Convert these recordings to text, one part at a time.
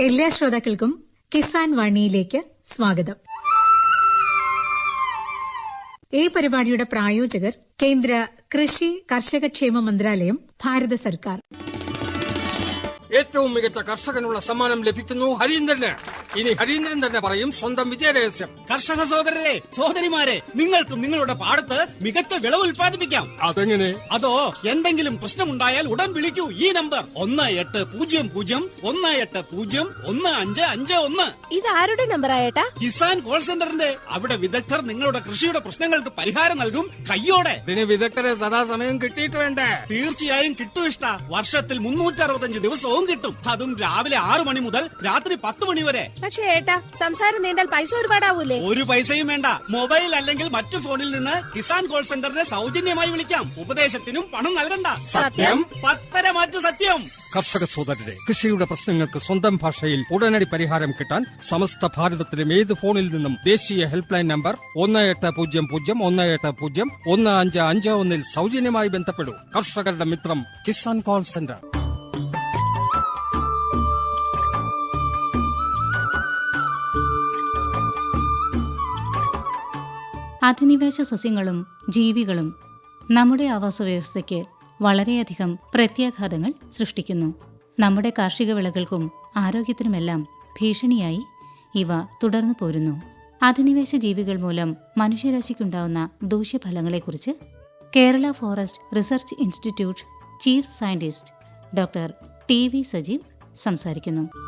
എല്ലാ ശ്രോതാക്കൾക്കും കിസാൻ വാണിയിലേക്ക് സ്വാഗതം. ഈ പരിപാടിയുടെ പ്രായോജകർ കേന്ദ്ര കൃഷി കർഷകക്ഷേമ മന്ത്രാലയം ഭാരത സർക്കാർ. ഏറ്റവും മികച്ച കർഷകനുള്ള സമ്മാനം ലഭിക്കുന്നു ഹരീന്ദ്രന്. ഇനി ഹരീന്ദ്രൻ തന്നെ പറയും സ്വന്തം വിജയരഹസ്യം കർഷക സഹോദരരെ സഹോദരിമാരെ നിങ്ങൾക്കും നിങ്ങളുടെ പാടത്ത് മികച്ച വിളവ് ഉൽപ്പാദിപ്പിക്കാം. അതെങ്ങനെ? അതോ എന്തെങ്കിലും പ്രശ്നമുണ്ടായാൽ ഉടൻ വിളിക്കൂ ഈ നമ്പർ ഒന്ന് എട്ട് പൂജ്യം പൂജ്യം ഒന്ന് എട്ട് പൂജ്യം ഒന്ന് അഞ്ച് അഞ്ച് ഒന്ന്. ഇത് ആരുടെ നമ്പർ ആയേട്ടാ കിസാൻ കോൾ സെന്ററിന്റെ അവിടെ വിദഗ്ധർ നിങ്ങളുടെ കൃഷിയുടെ പ്രശ്നങ്ങൾക്ക് പരിഹാരം നൽകും കയ്യോടെ. ഇതിന് വിദഗ്ധരെ സദാസമയം കിട്ടിയിട്ട് വേണ്ടേ? തീർച്ചയായും കിട്ടും ഇഷ്ട. വർഷത്തിൽ മുന്നൂറ്റി അറുപത്തഞ്ച് ദിവസവും കിട്ടും. അതും രാവിലെ ആറു മണി മുതൽ രാത്രി പത്ത് മണി വരെ. പക്ഷേ ഏട്ടാ സംസാരം നീണ്ടാൽ പൈസ ഒരുപാടാവൂലേ? ഒരു പൈസയും വേണ്ട. മൊബൈൽ അല്ലെങ്കിൽ മറ്റു ഫോണിൽ നിന്ന് കിസാൻ കോൾ സെന്ററിനെ സൗജന്യമായി വിളിക്കാം. ഉപദേശത്തിനും പണം നൽകണ്ട. സത്യം? പത്തര മാറ്റു സത്യം. കർഷക സോദരരെ കൃഷിയുടെ പ്രശ്നങ്ങൾക്ക് സ്വന്തം ഭാഷയിൽ ഉടനടി പരിഹാരം കിട്ടാൻ സമസ്ത ഭാരതത്തിലും ഏത് ഫോണിൽ നിന്നും ദേശീയ ഹെൽപ്പ് ലൈൻ നമ്പർ ഒന്ന് എട്ട് പൂജ്യം പൂജ്യം ഒന്ന് എട്ട് പൂജ്യം ഒന്ന് അഞ്ച് അഞ്ച് ഒന്നിൽ സൗജന്യമായി ബന്ധപ്പെടൂ. കർഷകരുടെ മിത്രം കിസാൻ കോൾ സെന്റർ. അധിനിവേശ സസ്യങ്ങളും ജീവികളും നമ്മുടെ ആവാസ വ്യവസ്ഥയ്ക്ക് വളരെയധികം പ്രത്യാഘാതങ്ങൾ സൃഷ്ടിക്കുന്നു. നമ്മുടെ കാർഷിക വിളകൾക്കും ആരോഗ്യത്തിനുമെല്ലാം ഭീഷണിയായി ഇവ തുടർന്നു പോരുന്നു. അധിനിവേശ ജീവികൾ മൂലം മനുഷ്യരാശിക്കുണ്ടാവുന്ന ദൂഷ്യഫലങ്ങളെക്കുറിച്ച് Kerala forest research institute chief scientist doctor T V Sajeev സംസാരിക്കുന്നു.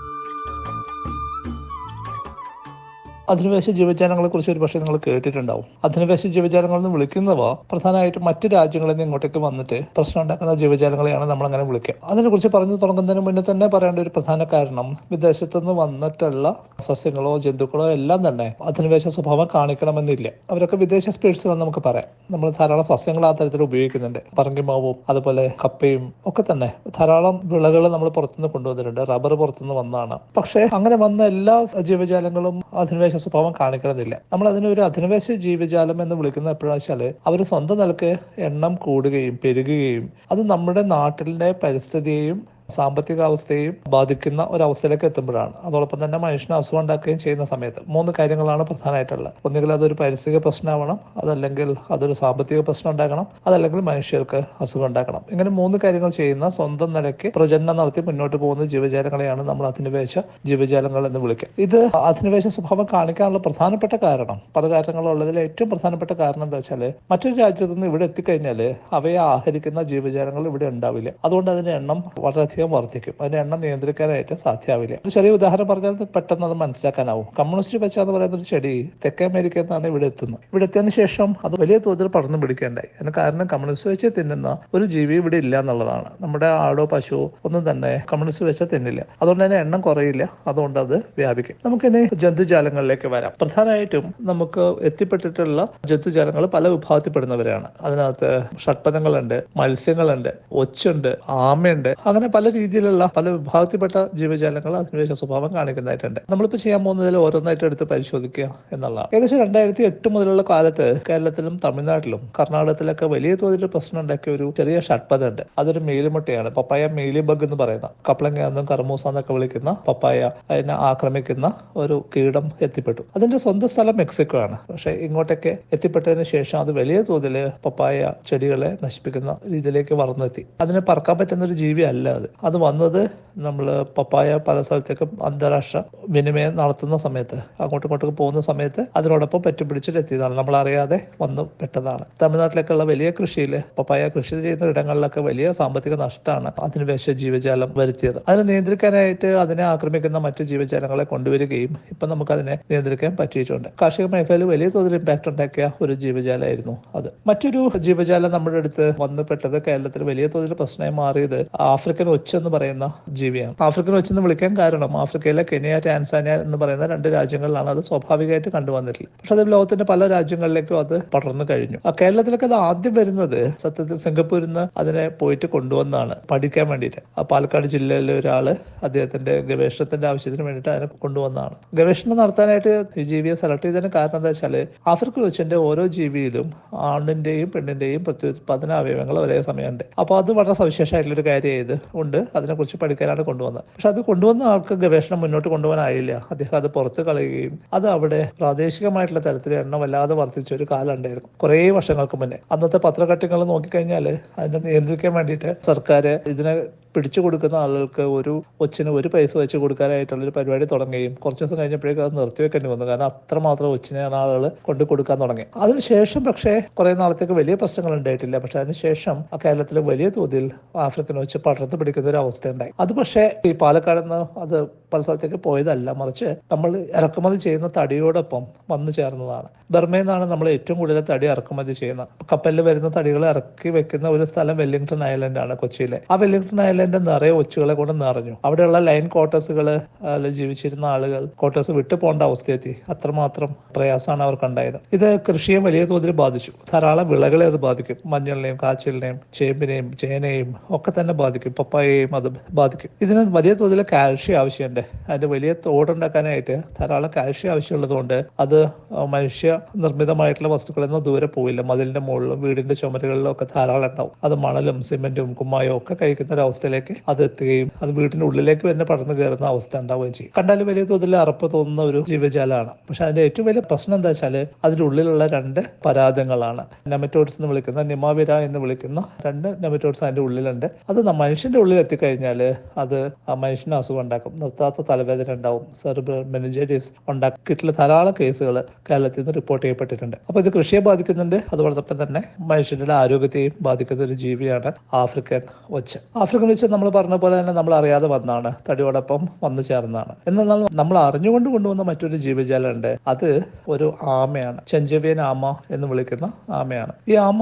അധിനിവേശ ജീവജാലങ്ങളെ കുറിച്ച് ഒരു പക്ഷേ നിങ്ങൾ കേട്ടിട്ടുണ്ടാവും. അധിനിവേശ ജീവജാലങ്ങൾ എന്ന് വിളിക്കുന്നവ പ്രധാനമായിട്ടും മറ്റു രാജ്യങ്ങളിൽ നിന്ന് ഇങ്ങോട്ടേക്ക് വന്നിട്ട് പ്രശ്നം ഉണ്ടാക്കുന്ന ജീവജാലങ്ങളെയാണ് നമ്മൾ അങ്ങനെ വിളിക്കുക അതിനെക്കുറിച്ച് പറഞ്ഞു തുടങ്ങുന്നതിന് മുന്നേ തന്നെ പറയേണ്ട ഒരു പ്രധാന കാരണം വിദേശത്തു നിന്ന് വന്നിട്ടുള്ള സസ്യങ്ങളോ ജന്തുക്കളോ എല്ലാം തന്നെ അധിനിവേശ സ്വഭാവം കാണിക്കണമെന്നില്ല. അവരൊക്കെ വിദേശ സ്പീഡ്സ് എന്ന് നമുക്ക് പറയാം. നമ്മൾ ധാരാളം സസ്യങ്ങൾ ആ തരത്തിൽ ഉപയോഗിക്കുന്നുണ്ട്. പറങ്കിമാവും അതുപോലെ കപ്പയും ഒക്കെ തന്നെ ധാരാളം വിളകൾ നമ്മൾ പുറത്തുനിന്ന് കൊണ്ടുവന്നിട്ടുണ്ട്. റബ്ബർ പുറത്തുനിന്ന് വന്നതാണ്. പക്ഷേ അങ്ങനെ വന്ന എല്ലാ ജീവജാലങ്ങളും അധിനിവേശ സ്വഭാവം കാണിക്കണമെന്നില്ല നമ്മൾ അതിനൊരു അധിനിവേശ ജീവജാലം എന്ന് വിളിക്കുന്നത് എപ്പോഴാണെന്ന് വെച്ചാൽ അവർ സ്വന്തം നിലയ്ക്ക് എണ്ണം കൂടുകയും പെരുകുകയും അത് നമ്മുടെ നാട്ടിലെ പരിസ്ഥിതിയെയും സാമ്പത്തിക അവസ്ഥയും ബാധിക്കുന്ന ഒരവസ്ഥയിലേക്ക് എത്തുമ്പോഴാണ്. അതോടൊപ്പം തന്നെ മനുഷ്യന് അസുഖം ഉണ്ടാക്കുകയും ചെയ്യുന്ന സമയത്ത് മൂന്ന് കാര്യങ്ങളാണ് പ്രധാനമായിട്ടുള്ളത്. ഒന്നുകിൽ അതൊരു പരിസ്ഥിതിക പ്രശ്നമാവണം അതല്ലെങ്കിൽ അതൊരു സാമ്പത്തിക പ്രശ്നം ഉണ്ടാക്കണം അതല്ലെങ്കിൽ മനുഷ്യർക്ക് അസുഖം ഉണ്ടാക്കണം ഇങ്ങനെ മൂന്ന് കാര്യങ്ങൾ ചെയ്യുന്ന സ്വന്തം നിലയ്ക്ക് പ്രജനനം നടത്തി മുന്നോട്ട് പോകുന്ന ജീവജാലങ്ങളെയാണ് നമ്മൾ അധിനിവേശ ജീവജാലങ്ങൾ എന്ന് വിളിക്കുക. ഇത് അധിനിവേശ സ്വഭാവം കാണിക്കാനുള്ള പ്രധാനപ്പെട്ട കാരണം പല കാരണങ്ങളുള്ളതിൽ ഏറ്റവും പ്രധാനപ്പെട്ട കാരണം എന്താ വെച്ചാൽ മറ്റൊരു രാജ്യത്ത് നിന്ന് ഇവിടെ എത്തിക്കഴിഞ്ഞാൽ അവയെ ആഹരിക്കുന്ന ജീവജാലങ്ങൾ ഇവിടെ ഉണ്ടാവില്ല. അതുകൊണ്ട് അതിന്റെ എണ്ണം വളരെയധികം വർദ്ധിക്കും. അതിന്റെ എണ്ണം നിയന്ത്രിക്കാനായിട്ട് സാധ്യമാവില്ല. ഒരു ചെറിയ ഉദാഹരണം പറഞ്ഞാൽ പെട്ടെന്ന് അത് മനസ്സിലാക്കാനാവും. കമ്മ്യൂണിസ്റ്റ് പച്ച എന്ന് പറയുന്ന ഒരു ചെടി തെക്കേ അമേരിക്കയിൽ നിന്നാണ് ഇവിടെ എത്തുന്നത്. ഇവിടെ എത്തിയതിനു ശേഷം അത് വലിയ തോതിൽ പടർന്നു പിടിക്കേണ്ടായി. അതിന് കാരണം കമ്മ്യൂണിസ്റ്റ് വെച്ച് തിന്നുന്ന ഒരു ജീവി ഇവിടെ ഇല്ല എന്നുള്ളതാണ്. നമ്മുടെ ആടോ പശുവോ ഒന്നും തന്നെ കമ്മ്യൂണിസ്റ്റ് വെച്ച് തിന്നില്ല. അതുകൊണ്ട് തന്നെ എണ്ണം കുറയില്ല. അതുകൊണ്ട് അത് വ്യാപിക്കും. നമുക്കിനി ജന്തുജാലങ്ങളിലേക്ക് വരാം. പ്രധാനമായിട്ടും നമുക്ക് എത്തിപ്പെട്ടിട്ടുള്ള ജന്തുജാലങ്ങൾ പല വിഭാഗത്തിൽപ്പെടുന്നവരാണ്. അതിനകത്ത് ഷഡ്പദങ്ങളുണ്ട് മത്സ്യങ്ങളുണ്ട് ഒച്ചുണ്ട് ആമയുണ്ട്. അങ്ങനെ പല രീതിയിലുള്ള പല വിഭാഗത്തിൽപ്പെട്ട ജീവജാലങ്ങൾ അധിനിവേശ സ്വഭാവം കാണിക്കുന്നതായിട്ടുണ്ട്. നമ്മളിപ്പോൾ ചെയ്യാൻ പോകുന്നതിൽ ഓരോന്നായിട്ട് എടുത്ത് പരിശോധിക്കുക എന്നുള്ളതാണ്. ഏകദേശം രണ്ടായിരത്തി എട്ട് മുതലുള്ള കാലത്ത് കേരളത്തിലും തമിഴ്നാട്ടിലും കർണാടകത്തിലൊക്കെ വലിയ തോതിൽ പ്രശ്നം ഉണ്ടാക്കിയ ഒരു ചെറിയ ഷഡ്പദമുണ്ട് അതൊരു മേലിമുട്ടയാണ്. പപ്പായ മേലി ബഗ് എന്ന് പറയുന്ന കപ്പളങ്ങ എന്നും കർമൂസ എന്നൊക്കെ വിളിക്കുന്ന പപ്പായ അതിനെ ആക്രമിക്കുന്ന ഒരു കീടം എത്തിപ്പെട്ടു. അതിന്റെ സ്വന്തം സ്ഥലം മെക്സിക്കോ ആണ് പക്ഷെ ഇങ്ങോട്ടൊക്കെ എത്തിപ്പെട്ടതിന് ശേഷം അത് വലിയ തോതിൽ പപ്പായ ചെടികളെ നശിപ്പിക്കുന്ന രീതിയിലേക്ക് വളർന്നെത്തി. അതിനെ പറക്കാൻ പറ്റുന്ന ഒരു ജീവി അല്ല അത്. അത് വന്നത് നമ്മൾ പപ്പായ പല സ്ഥലത്തേക്കും അന്താരാഷ്ട്ര വിനിമയം നടത്തുന്ന സമയത്ത് അങ്ങോട്ടും ഇങ്ങോട്ടും പോകുന്ന സമയത്ത് അതിനോടൊപ്പം പറ്റിപ്പിടിച്ചിട്ട് എത്തിയതാണ്. നമ്മൾ അറിയാതെ വന്നു പെട്ടതാണ്. തമിഴ്നാട്ടിലേക്കുള്ള വലിയ കൃഷിയിൽ പപ്പായ കൃഷി ചെയ്യുന്ന ഇടങ്ങളിലൊക്കെ വലിയ സാമ്പത്തിക നഷ്ടമാണ് അതിന് വിശ ജീവജാലം വരുത്തിയത്. അതിനെ നിയന്ത്രിക്കാനായിട്ട് അതിനെ ആക്രമിക്കുന്ന മറ്റ് ജീവജാലങ്ങളെ കൊണ്ടുവരികയും ഇപ്പൊ നമുക്ക് അതിനെ നിയന്ത്രിക്കാൻ പറ്റിയിട്ടുണ്ട്. കാർഷിക മേഖലയിൽ വലിയ തോതിൽ ഇമ്പാക്ട് ഉണ്ടാക്കിയ ഒരു ജീവജാലമായിരുന്നു അത്. മറ്റൊരു ജീവജാലം നമ്മുടെ അടുത്ത് വന്നുപെട്ടത് കേരളത്തിൽ വലിയ തോതിൽ പ്രശ്നമായി മാറിയത് ആഫ്രിക്കൻ ഒച്ച് എന്ന് പറയുന്ന ജീവിയാണ്. ആഫ്രിക്കൻ ഒച്ച് എന്ന് വിളിക്കാൻ കാരണം ആഫ്രിക്കയിലെ കെനിയ ടാൻസാനിയ എന്ന് പറയുന്ന രണ്ട് രാജ്യങ്ങളിലാണ് അത് സ്വാഭാവികമായിട്ട് കണ്ടുവന്നിട്ടുള്ളത്. പക്ഷെ അത് ലോകത്തിന്റെ പല രാജ്യങ്ങളിലേക്കും അത് പടർന്നു കഴിഞ്ഞു. കേരളത്തിലൊക്കെ അത് ആദ്യം വരുന്നത് സത്യത്തിൽ സിംഗപ്പൂരിൽ നിന്ന് അതിനെ പോയിട്ട് കൊണ്ടുവന്നാണ് പഠിക്കാൻ വേണ്ടിയിട്ട്. ആ പാലക്കാട് ജില്ലയിലെ ഒരാൾ അദ്ദേഹത്തിന്റെ ഗവേഷണത്തിന്റെ ആവശ്യത്തിന് വേണ്ടിയിട്ട് അതിനെ കൊണ്ടുവന്നാണ്. ഗവേഷണം നടത്താനായിട്ട് ഈ ജീവിയെ സെലക്ട് ചെയ്തതിന് കാരണം എന്താ വെച്ചാൽ ആഫ്രിക്കൻ വെച്ചിന്റെ ഓരോ ജീവിയിലും ആണിന്റെയും പെണ്ണിന്റെയും പ്രത്യുത്പാദന അവയവങ്ങൾ ഒരേ സമയമുണ്ട്. അപ്പോൾ അത് വളരെ സവിശേഷമായിട്ടുള്ള ഒരു കാര്യം ഉണ്ട് അതിനെക്കുറിച്ച് പഠിക്കാനാണ് കൊണ്ടുവന്നത്. പക്ഷെ അത് കൊണ്ടുവന്ന ആൾക്ക് ഗവേഷണം മുന്നോട്ട് കൊണ്ടുപോകാനായില്ല. അദ്ദേഹം അത് പുറത്ത് കളയുകയും അത് അവിടെ പ്രാദേശികമായിട്ടുള്ള തരത്തിൽ എണ്ണം വല്ലാതെ വർദ്ധിച്ച ഒരു കാലം ഉണ്ടായിരുന്നു. കുറേ വർഷങ്ങൾക്ക് മുന്നേ. അന്നത്തെ പത്രകട്ടിങ്ങൾ നോക്കിക്കഴിഞ്ഞാൽ അതിനെ നിയന്ത്രിക്കാൻ വേണ്ടിയിട്ട് സർക്കാർ ഇതിനെ പിടിച്ചു കൊടുക്കുന്ന ആളുകൾക്ക് ഒരു ഒച്ചിന് ഒരു പൈസ വെച്ച് കൊടുക്കാനായിട്ടുള്ള ഒരു പരിപാടി തുടങ്ങുകയും കുറച്ച് ദിവസം കഴിഞ്ഞപ്പോഴേക്കും അത് നിർത്തിവെക്കേണ്ടി വന്നു. കാരണം അത്രമാത്രം ഒച്ചിനെയാണ് ആളുകൾ കൊണ്ട് കൊടുക്കാൻ തുടങ്ങി. അതിനുശേഷം പക്ഷേ കുറെ നാളത്തേക്ക് വലിയ പ്രശ്നങ്ങൾ ഉണ്ടായിട്ടില്ല. പക്ഷെ അതിനുശേഷം ആ കേരളത്തിൽ വലിയ തോതിൽ ആഫ്രിക്കൻ ഒച്ച് പടർന്നു പിടിക്കുന്ന ഒരു അവസ്ഥ ഉണ്ടായി. അത് പക്ഷേ ഈ പാലക്കാട് നിന്ന് അത് പല സ്ഥലത്തേക്ക് പോയതല്ല. മറിച്ച് നമ്മൾ ഇറക്കുമതി ചെയ്യുന്ന തടിയോടൊപ്പം വന്നു ചേർന്നതാണ്. ബർമയിൽ നിന്നാണ് നമ്മൾ ഏറ്റവും കൂടുതൽ തടി ഇറക്കുമതി ചെയ്യുന്നത്. കപ്പലിൽ വരുന്ന തടികൾ ഇറക്കി വെക്കുന്ന ഒരു സ്ഥലം വെല്ലിംഗ്ടൺ ഐലൻഡ് ആണ് കൊച്ചിയിലെ. ആ വെല്ലിംഗ്ടൺ ഐലൻഡ് നിറയെ ഒച്ചുകളെ കൊണ്ട് നിറഞ്ഞു. അവിടെയുള്ള ലൈൻ ക്വാർട്ടേഴ്സുകൾ ജീവിച്ചിരുന്ന ആളുകൾ ക്വാർട്ടേഴ്സ് വിട്ടു പോകേണ്ട അവസ്ഥയെത്തി. അത്രമാത്രം പ്രയാസമാണ് അവർക്കുണ്ടായത് ഇത് കൃഷിയെ വലിയ തോതിൽ ബാധിച്ചു. ധാരാളം വിളകളെ അത് ബാധിക്കും. മഞ്ഞളിനെയും കാച്ചിലിനെയും ചേമ്പിനെയും ചേനയും ഒക്കെ തന്നെ ബാധിക്കും. പപ്പായയും അത് ബാധിക്കും. ഇതിന് വലിയ തോതിൽ കാൽഷ്യം ആവശ്യമുണ്ട്. അതിന്റെ വലിയ തോടുണ്ടാക്കാനായിട്ട് ധാരാളം കാൽഷ്യം ആവശ്യമുള്ളതുകൊണ്ട് അത് മനുഷ്യ നിർമ്മിതമായിട്ടുള്ള വസ്തുക്കളിൽ നിന്ന് ദൂരെ പോയില്ല മതിലിന്റെ മുകളിലും വീടിന്റെ ചുമരുകളിലും ഒക്കെ ധാരാളം ഉണ്ടാവും. അത് മണലും സിമെന്റും കുമ്മായും ഒക്കെ കഴിക്കുന്ന ഒരു അവസ്ഥയിലേക്ക് അത് എത്തുകയും അത് വീട്ടിന്റെ ഉള്ളിലേക്ക് തന്നെ പടർന്നു കയറുന്ന അവസ്ഥ ഉണ്ടാവുകയും ചെയ്യും. കണ്ടാൽ വലിയ തോതിൽ അറപ്പ് തോന്നുന്ന ഒരു ജീവജാലമാണ്. പക്ഷെ അതിന്റെ ഏറ്റവും വലിയ പ്രശ്നം എന്താ വെച്ചാൽ അതിന്റെ ഉള്ളിലുള്ള രണ്ട് പരാതങ്ങളാണ് നെമറ്റോഡ്സ് എന്ന് വിളിക്കുന്ന നിമാവിര എന്ന് വിളിക്കുന്ന രണ്ട് നെമറ്റോഡ്സ് അതിന്റെ ഉള്ളിലുണ്ട്. അത് മനുഷ്യന്റെ ഉള്ളിൽ എത്തിക്കഴിഞ്ഞാൽ അത് മനുഷ്യന് അസുഖം ഉണ്ടാക്കും. നിർത്താത്ത തലവേദന ഉണ്ടാവും. സെർബ്രൽ മെനിഞ്ചൈറ്റിസ് ഉണ്ടാക്കിയിട്ടുള്ള ധാരാളം കേസുകൾ കേരളത്തിൽ നിന്ന് റിപ്പോർട്ട് ചെയ്യപ്പെട്ടിട്ടുണ്ട്. അപ്പൊ ഇത് കൃഷിയെ ബാധിക്കുന്നുണ്ട്. അതോടൊപ്പം തന്നെ മനുഷ്യന്റെ ആരോഗ്യത്തെയും ബാധിക്കുന്ന ഒരു ജീവിയാണ് ആഫ്രിക്കൻ ഒച്ച്. ആഫ്രിക്കൻ വെച്ച് നമ്മൾ പറഞ്ഞ പോലെ തന്നെ നമ്മൾ അറിയാതെ വന്നാണ് തടിയോടൊപ്പം വന്നു ചേർന്നാണ്. എന്നാൽ നമ്മൾ അറിഞ്ഞുകൊണ്ട് കൊണ്ടുവന്ന മറ്റൊരു ജീവജാലമുണ്ട് അത് ഒരു ആമയാണ്. ചെഞ്ചവിയൻ ആമ എന്ന് വിളിക്കുന്ന ആമയാണ്. ഈ ആമ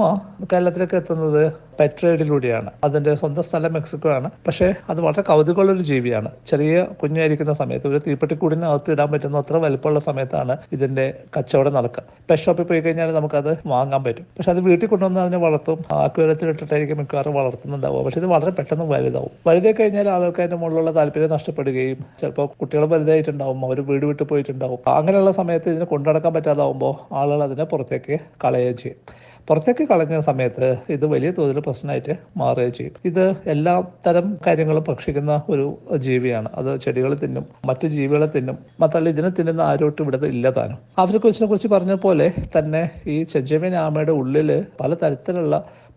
കേരളത്തിലേക്ക് എത്തുന്നത് പെട്രേഡിലൂടെയാണ് അതിന്റെ സ്വന്തം സ്ഥലം മെക്സിക്കോ ആണ് പക്ഷേ അത് വളരെ കൗതുകമുള്ള ഒരു ജീവിയാണ്. ചെറിയ കുഞ്ഞായിരിക്കുന്ന സമയത്ത് ഒരു തീപ്പെട്ടിക്കൂടിനകത്ത് ഇടാൻ പറ്റുന്ന അത്ര വലുപ്പമുള്ള സമയത്താണ് ഇതിന്റെ കച്ചവടം നടക്കുക. പെറ്റ് ഷോപ്പിൽ പോയി കഴിഞ്ഞാൽ നമുക്കത് വാങ്ങാൻ പറ്റും. പക്ഷെ അത് വീട്ടിൽ കൊണ്ടുവന്ന് അതിനെ വളർത്തും. ആക്വരത്തിലിട്ടിട്ടായിരിക്കും മിക്കവാറും വളർത്തുന്നുണ്ടാവുക. പക്ഷെ ഇത് വളരെ പെട്ടെന്ന് വലുതാവും. വലുതായി കഴിഞ്ഞാൽ ആളുകൾക്ക് അതിന്റെ മുകളിലുള്ള താല്പര്യം നഷ്ടപ്പെടുകയും ചിലപ്പോൾ കുട്ടികൾ വലുതായിട്ടുണ്ടാവും. അവർ വീട് വിട്ടു പോയിട്ടുണ്ടാവും. അങ്ങനെയുള്ള സമയത്ത് ഇതിനെ കൊണ്ടുനടക്കാൻ പറ്റാതാവുമ്പോൾ ആളുകൾ അതിനെ പുറത്തേക്ക് കളയുകയും ചെയ്യും. പുറത്തേക്ക് കളഞ്ഞ സമയത്ത് ഇത് വലിയ തോതിൽ പ്രശ്നമായിട്ട് മാറുകയും ചെയ്യും. ഇത് എല്ലാ തരം കാര്യങ്ങളും ഭക്ഷിക്കുന്ന ഒരു ജീവിയാണ്. അത് ചെടികൾ തിന്നും മറ്റു ജീവികളെ തിന്നും മാത്രമല്ല ഇതിനെ തിന്നുന്ന ആരോട്ട് ഇവിടെ ഇല്ല താനും. ആഫ്രിക്ക വെച്ചിനെ കുറിച്ച് പറഞ്ഞ പോലെ തന്നെ ഈ ചെഞ്ചമീൻ ആമയുടെ ഉള്ളിൽ പല തരത്തിലുള്ള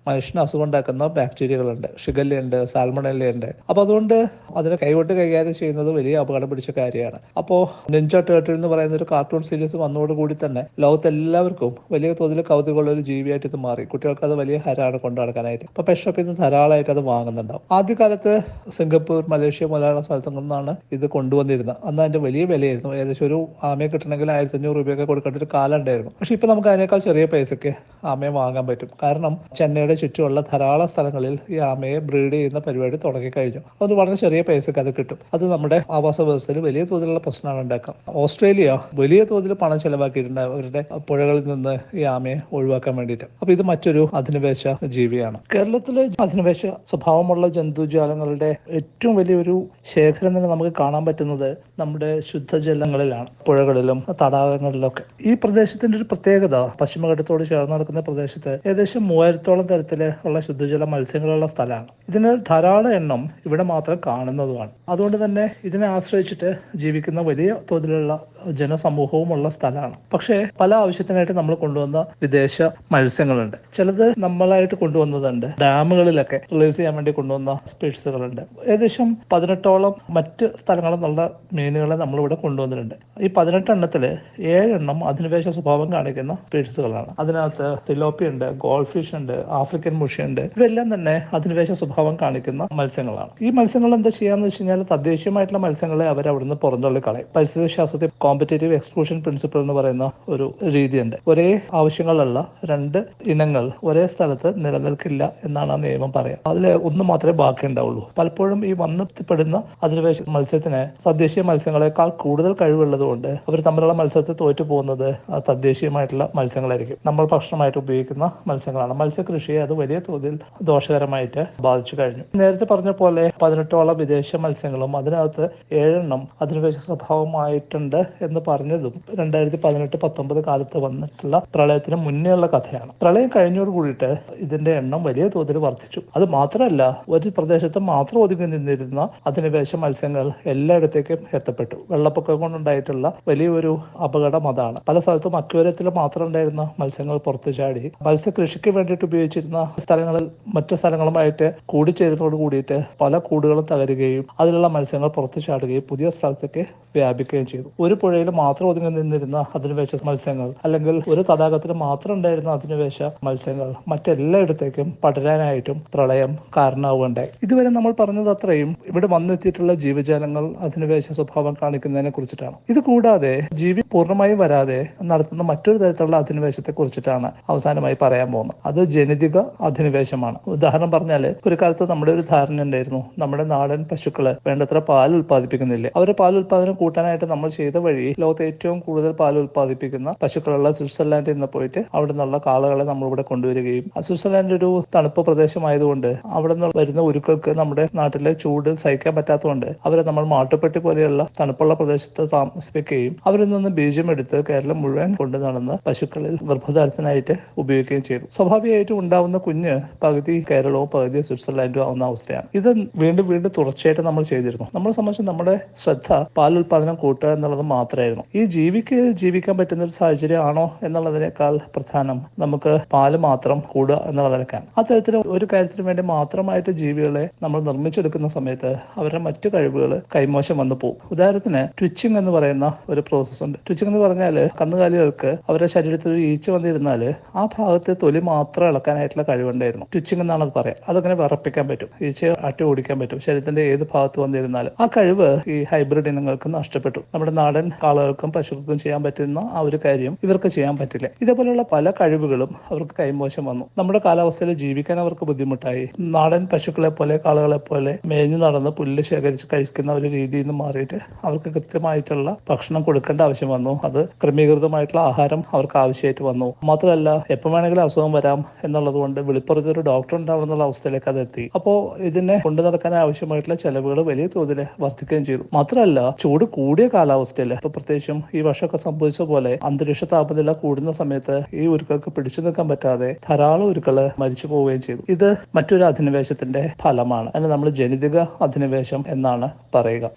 മനുഷ്യന് അസുഖം ഉണ്ടാക്കുന്ന ബാക്ടീരിയകളുണ്ട്. ഷിഗല്ലയുണ്ട് സാൽമണല്ലയുണ്ട് അപ്പൊ അതുകൊണ്ട് അതിനെ കൈവിട്ട് കൈകാര്യം ചെയ്യുന്നത് വലിയ അപകടം പിടിച്ച കാര്യമാണ്. അപ്പോൾ നിഞ്ച ടേർട്ടിൽ എന്ന് പറയുന്ന ഒരു കാർട്ടൂൺ സീരീസ് വന്നതോടുകൂടി തന്നെ ലോകത്ത് എല്ലാവർക്കും വലിയ തോതിൽ കൗതുകമുള്ള ഒരു ജീവിയായിട്ട് ഇത് മാറി. കുട്ടികൾക്ക് അത് വലിയ ഹരാണ് കൊണ്ടു നടക്കാനായിട്ട്. ഇപ്പൊ പെറ്റ് നിന്ന് ധാരാളമായിട്ട് അത് വാങ്ങുന്നുണ്ടാവും. ആദ്യകാലത്ത് സിംഗപ്പൂർ മലേഷ്യ മലയാള സ്ഥലത്തു നിന്നാണ് ഇത് കൊണ്ടുവന്നിരുന്നത്. അന്ന് അതിന്റെ വലിയ വിലയായിരുന്നു. ഏകദേശം ഒരു ആമയെ കിട്ടണമെങ്കിൽ ആയിരത്തി അഞ്ഞൂറ് രൂപയൊക്കെ കൊടുക്കേണ്ട ഒരു കാലം ഉണ്ടായിരുന്നു. പക്ഷെ ഇപ്പൊ നമുക്ക് അതിനേക്കാൾ ചെറിയ പൈസക്ക് ആമയെ വാങ്ങാൻ പറ്റും. കാരണം ചെന്നൈയുടെ ചുറ്റുമുള്ള ധാരാളം സ്ഥലങ്ങളിൽ ഈ ആമയെ ബ്രീഡ് ചെയ്യുന്ന പരിപാടി തുടങ്ങിക്കഴിഞ്ഞു. അത് വളരെ ചെറിയ പൈസക്ക് അത് കിട്ടും. അത് നമ്മുടെ ആവാസ വ്യവസ്ഥയിൽ വലിയ തോതിലുള്ള പ്രശ്നമാണ് ഉണ്ടാക്കാം ഓസ്ട്രേലിയ വലിയ തോതിൽ പണം ചെലവാക്കിയിട്ടുണ്ട് അവരുടെ പുഴകളിൽ നിന്ന് ഈ ആമയെ ഒഴിവാക്കാൻ വേണ്ടിയിട്ട്. അപ്പൊ ഇത് മറ്റൊരു അധിനിവേശ ജീവിയാണ്. കേരളത്തിലെ അധിനിവേശ സ്വഭാവമുള്ള ജന്തുജാലങ്ങളുടെ ഏറ്റവും വലിയൊരു ശേഖരം തന്നെ നമുക്ക് കാണാൻ പറ്റുന്നത് നമ്മുടെ ശുദ്ധജലങ്ങളിലാണ് പുഴകളിലും തടാകങ്ങളിലൊക്കെ. ഈ പ്രദേശത്തിന്റെ ഒരു പ്രത്യേകത പശ്ചിമഘട്ടത്തോട് ചേർന്ന് നടക്കുന്ന പ്രദേശത്ത് ഏകദേശം മൂവായിരത്തോളം തരത്തിൽ ഉള്ള ശുദ്ധജല മത്സ്യങ്ങളുള്ള സ്ഥലമാണ്. ഇതിന് ധാരാളം എണ്ണം ഇവിടെ മാത്രം കാണുന്നതുമാണ്. അതുകൊണ്ട് തന്നെ ഇതിനെ ആശ്രയിച്ചിട്ട് ജീവിക്കുന്ന വലിയ തോതിലുള്ള ജനസമൂഹവും ഉള്ള സ്ഥലമാണ്. പക്ഷേ പല ആവശ്യത്തിനായിട്ട് നമ്മൾ കൊണ്ടുവന്ന വിദേശ മത്സ്യങ്ങളുണ്ട്. ചിലത് നമ്മളായിട്ട് കൊണ്ടുവന്നതുണ്ട്. ഡാമുകളിലൊക്കെ റിലീസ് ചെയ്യാൻ വേണ്ടി കൊണ്ടുവന്ന സ്പീഡ്സുകളുണ്ട് ഏകദേശം പതിനെട്ടോളം മറ്റ് സ്ഥലങ്ങളിൽ നിന്നുള്ള മീനുകളെ നമ്മളിവിടെ കൊണ്ടുവന്നിട്ടുണ്ട്. ഈ പതിനെട്ടെണ്ണത്തിൽ ഏഴെണ്ണം അധിനിവേശ സ്വഭാവം കാണിക്കുന്ന സ്പീഡ്സുകളാണ് അതിനകത്ത് സിലോപ്പി ഉണ്ട് ഗോൾഡ് ഫിഷ് ഉണ്ട് ആഫ്രിക്കൻ മുഷി ഉണ്ട് ഇവയെല്ലാം തന്നെ അധിനിവേശ സ്വഭാവം കാണിക്കുന്ന മത്സ്യങ്ങളാണ്. ഈ മത്സ്യങ്ങൾ എന്താ ചെയ്യാന്ന് വെച്ച് കഴിഞ്ഞാൽ തദ്ദേശീയമായിട്ടുള്ള മത്സ്യങ്ങളെ അവർ അവിടുന്ന് പുറന്തള്ളി കളയും. പരിസ്ഥിതി ശാസ്ത്രത്തിൽ കോമ്പ കോമ്പറ്റേറ്റീവ് എക്സ്ക്ലൂഷൻ പ്രിൻസിപ്പിൾ എന്ന് പറയുന്ന ഒരു രീതിയുണ്ട്. ഒരേ ആവശ്യങ്ങളുള്ള രണ്ട് ഇനങ്ങൾ ഒരേ സ്ഥലത്ത് നിലനിൽക്കില്ല എന്നാണ് ആ നിയമം പറയാം അതിൽ ഒന്ന് മാത്രമേ ബാക്കി ഉണ്ടാവുള്ളൂ. പലപ്പോഴും ഈ വന്നെത്തിപ്പെടുന്ന അധിനിവേശ മത്സ്യത്തിന് തദ്ദേശീയ മത്സ്യങ്ങളെക്കാൾ കൂടുതൽ കഴിവുള്ളത് കൊണ്ട് അവർ തമ്മിലുള്ള മത്സ്യത്തെ തോറ്റു പോകുന്നത് തദ്ദേശീയമായിട്ടുള്ള മത്സ്യങ്ങളായിരിക്കും. നമ്മൾ ഭക്ഷണമായിട്ട് ഉപയോഗിക്കുന്ന മത്സ്യങ്ങളാണ്. മത്സ്യകൃഷിയെ അത് വലിയ തോതിൽ ദോഷകരമായിട്ട് ബാധിച്ചു കഴിഞ്ഞു. നേരത്തെ പറഞ്ഞ പോലെ പതിനെട്ടോളം വിദേശ മത്സ്യങ്ങളും അതിനകത്ത് ഏഴെണ്ണം അധിനിവേശ സ്വഭാവമായിട്ടുണ്ട് എന്ന് പറഞ്ഞതും രണ്ടായിരത്തി പതിനെട്ട് പത്തൊമ്പത് കാലത്ത് വന്നിട്ടുള്ള പ്രളയത്തിന് മുന്നേ ഉള്ള കഥയാണ്. പ്രളയം കഴിഞ്ഞോട് കൂടിയിട്ട് ഇതിന്റെ എണ്ണം വലിയ തോതിൽ വർദ്ധിച്ചു. അത് മാത്രമല്ല ഒരു പ്രദേശത്ത് മാത്രം ഒതുങ്ങി നിന്നിരുന്ന അധിനിവേശ മത്സ്യങ്ങൾ എല്ലായിടത്തേക്കും എത്തപ്പെട്ടു. വെള്ളപ്പൊക്കം കൊണ്ടുണ്ടായിട്ടുള്ള വലിയൊരു അപകടം അതാണ്. പല സ്ഥലത്തും അക്വരത്തിൽ മാത്രം ഉണ്ടായിരുന്ന മത്സ്യങ്ങൾ പുറത്തു ചാടി. മത്സ്യകൃഷിക്ക് വേണ്ടിയിട്ട് ഉപയോഗിച്ചിരുന്ന സ്ഥലങ്ങളിൽ മറ്റു സ്ഥലങ്ങളുമായിട്ട് കൂടിച്ചേരുന്നതോട് കൂടിയിട്ട് പല കൂടുകളും തകരുകയും അതിലുള്ള മത്സ്യങ്ങൾ പുറത്തു ചാടുകയും പുതിയ സ്ഥലത്തേക്ക് വ്യാപിക്കുകയും ചെയ്തു. ഒരു പുഴയിൽ മാത്രം ഒതുങ്ങി നിന്നിരുന്ന അധിനിവേശ മത്സ്യങ്ങൾ അല്ലെങ്കിൽ ഒരു തടാകത്തിൽ മാത്രം ഉണ്ടായിരുന്ന അധിനിവേശ മത്സ്യങ്ങൾ മറ്റെല്ലായിടത്തേക്കും പടരാനായിട്ടും പ്രളയം കാരണമാവുകയുണ്ടായി. ഇതുവരെ നമ്മൾ പറഞ്ഞത് അത്രയും. ഇവിടെ വന്നെത്തിയിട്ടുള്ള ജീവജാലങ്ങൾ അധിനിവേശ സ്വഭാവം കാണിക്കുന്നതിനെ കുറിച്ചിട്ടാണ്. ഇത് കൂടാതെ ജീവി പൂർണമായും വരാതെ നടത്തുന്ന മറ്റൊരു തരത്തിലുള്ള അധിനിവേശത്തെ കുറിച്ചിട്ടാണ് അവസാനമായി പറയാൻ പോകുന്നത്. അത് ജനിതക അധിനിവേശമാണ്. ഉദാഹരണം പറഞ്ഞാൽ ഒരു കാലത്ത് നമ്മുടെ ഒരു ധാരണ ഉണ്ടായിരുന്നു നമ്മുടെ നാടൻ പശുക്കൾ വേണ്ടത്ര പാൽ ഉൽപ്പാദിപ്പിക്കുന്നില്ല? അവരെ പാൽ ഉൽപ്പാദനം കൂട്ടാനായിട്ട് നമ്മൾ ചെയ്ത വഴി ലോകത്തെ ഏറ്റവും കൂടുതൽ പാൽ ഉൽപ്പാദിപ്പിക്കുന്ന പശുക്കളുള്ള സ്വിറ്റ്സർലാൻഡിൽ നിന്ന് പോയിട്ട് അവിടെ നിന്നുള്ള കാളകളെ നമ്മൾ ഇവിടെ കൊണ്ടുവരികയും സ്വിറ്റ്സർലാൻഡ് ഒരു തണുപ്പ് പ്രദേശമായതുകൊണ്ട് അവിടെ നിന്ന് വരുന്ന ഉരുക്കൾക്ക് നമ്മുടെ നാട്ടിലെ ചൂട് സഹിക്കാൻ പറ്റാത്തതുകൊണ്ട് അവരെ നമ്മൾ മാട്ടുപ്പെട്ടി പോലെയുള്ള തണുപ്പുള്ള പ്രദേശത്ത് താമസിപ്പിക്കുകയും അവരിൽ നിന്ന് ബീജം എടുത്ത് കേരളം മുഴുവൻ കൊണ്ടു നടന്ന് പശുക്കളിൽ ഗർഭധാരത്തിനായിട്ട് ഉപയോഗിക്കുകയും ചെയ്തു. സ്വാഭാവികമായിട്ടും ഉണ്ടാവുന്ന കുഞ്ഞ് പകുതി കേരളവും പകുതി സ്വിറ്റ്സർലാൻഡും ആവുന്ന അവസ്ഥയാണ്. ഇത് വീണ്ടും വീണ്ടും തുടർച്ചയായിട്ട് നമ്മൾ ചെയ്തിരുന്നു. നമ്മളെ സംബന്ധിച്ച് നമ്മുടെ ശ്രദ്ധ പാൽ ഉൽപാദനം കൂട്ടുക എന്നുള്ളത് മാത്രമായിരുന്നു. ഈ ജീവിക്ക് ജീവിക്കാൻ പറ്റുന്ന ഒരു സാഹചര്യം ആണോ എന്നുള്ളതിനേക്കാൾ പ്രധാനം നമുക്ക് പാൽ മാത്രം കൂടുക എന്നുള്ളതിനേക്കാൾ അത്തരത്തിൽ ഒരു കാര്യത്തിന് വേണ്ടി മാത്രമായിട്ട് ജീവികളെ നമ്മൾ നിർമ്മിച്ചെടുക്കുന്ന സമയത്ത് അവരുടെ മറ്റു കഴിവുകൾ കൈമോശം വന്നു പോകും. ഉദാഹരണത്തിന് ട്വിച്ചിങ് എന്ന് പറയുന്ന ഒരു പ്രോസസ് ഉണ്ട്. ട്വിച്ചിങ് എന്ന് പറഞ്ഞാൽ കന്നുകാലികൾക്ക് അവരുടെ ശരീരത്തിൽ ഒരു ഈച്ച വന്നിരുന്നാൽ ആ ഭാഗത്തെ തൊലി മാത്രം ഇളക്കാനായിട്ടുള്ള കഴിവുണ്ടായിരുന്നു. ട്വിച്ചിങ് എന്നാണ് അത് പറയാം. അതങ്ങനെ വിറപ്പിക്കാൻ പറ്റും. ഈച്ച അട്ടി ഓടിക്കാൻ പറ്റും. ശരീരത്തിന്റെ ഏത് ഭാഗത്ത് വന്നിരുന്നാലും ആ കഴിവ് ഈ ഹൈബ്രിഡ് ഇനങ്ങൾക്ക് നഷ്ടപ്പെട്ടു. നമ്മുടെ നാടൻ കാളകൾക്കും പശുക്കൾക്കും ചെയ്യാൻ പറ്റുന്ന ആ ഒരു കാര്യം ഇവർക്ക് ചെയ്യാൻ പറ്റില്ല. ഇതേപോലെയുള്ള പല കഴിവുകളും അവർക്ക് കൈമോശം വന്നു. നമ്മുടെ കാലാവസ്ഥയിൽ ജീവിക്കാൻ അവർക്ക് ബുദ്ധിമുട്ടായി. നാടൻ പശുക്കളെ പോലെ കാളകളെ പോലെ മേഞ്ഞു നടന്ന് പുല്ല് ശേഖരിച്ച് കഴിക്കുന്ന ഒരു രീതിയിൽ നിന്ന് മാറിയിട്ട് അവർക്ക് കൃത്യമായിട്ടുള്ള ഭക്ഷണം കൊടുക്കേണ്ട ആവശ്യം വന്നു. അത് ക്രമീകൃതമായിട്ടുള്ള ആഹാരം അവർക്ക് ആവശ്യമായിട്ട് വന്നു. മാത്രമല്ല എപ്പോൾ വേണമെങ്കിലും അസുഖം വരാം എന്നുള്ളത് കൊണ്ട് വെളിപ്പുറത്ത് ഒരു ഡോക്ടർ ഉണ്ടാവണം എന്നുള്ള അവസ്ഥയിലേക്ക് അത് എത്തി. അപ്പോ ഇതിനെ കൊണ്ടു നടക്കാൻ ആവശ്യമായിട്ടുള്ള ചെലവുകൾ വലിയ തോതിൽ വർദ്ധിക്കുകയും ചെയ്തു. മാത്രമല്ല ചൂട് കൂടിയ കാലാവസ്ഥയിൽ ഇപ്പൊ പ്രത്യേകിച്ചും ഈ വർഷമൊക്കെ സംഭവിച്ച പോലെ അന്തരീക്ഷ താപനില കൂടുന്ന സമയത്ത് ഈ ഉരുക്കൾക്ക് പിടിച്ചു നിൽക്കാൻ പറ്റാതെ ധാരാളം ഉരുക്കൾ മരിച്ചു പോവുകയും ചെയ്തു. ഇത് മറ്റൊരു അധിനിവേശത്തിന്റെ ഫലമാണ്. അതിന് നമ്മൾ ജനിതക അധിനിവേശം എന്നാണ് പറയുക.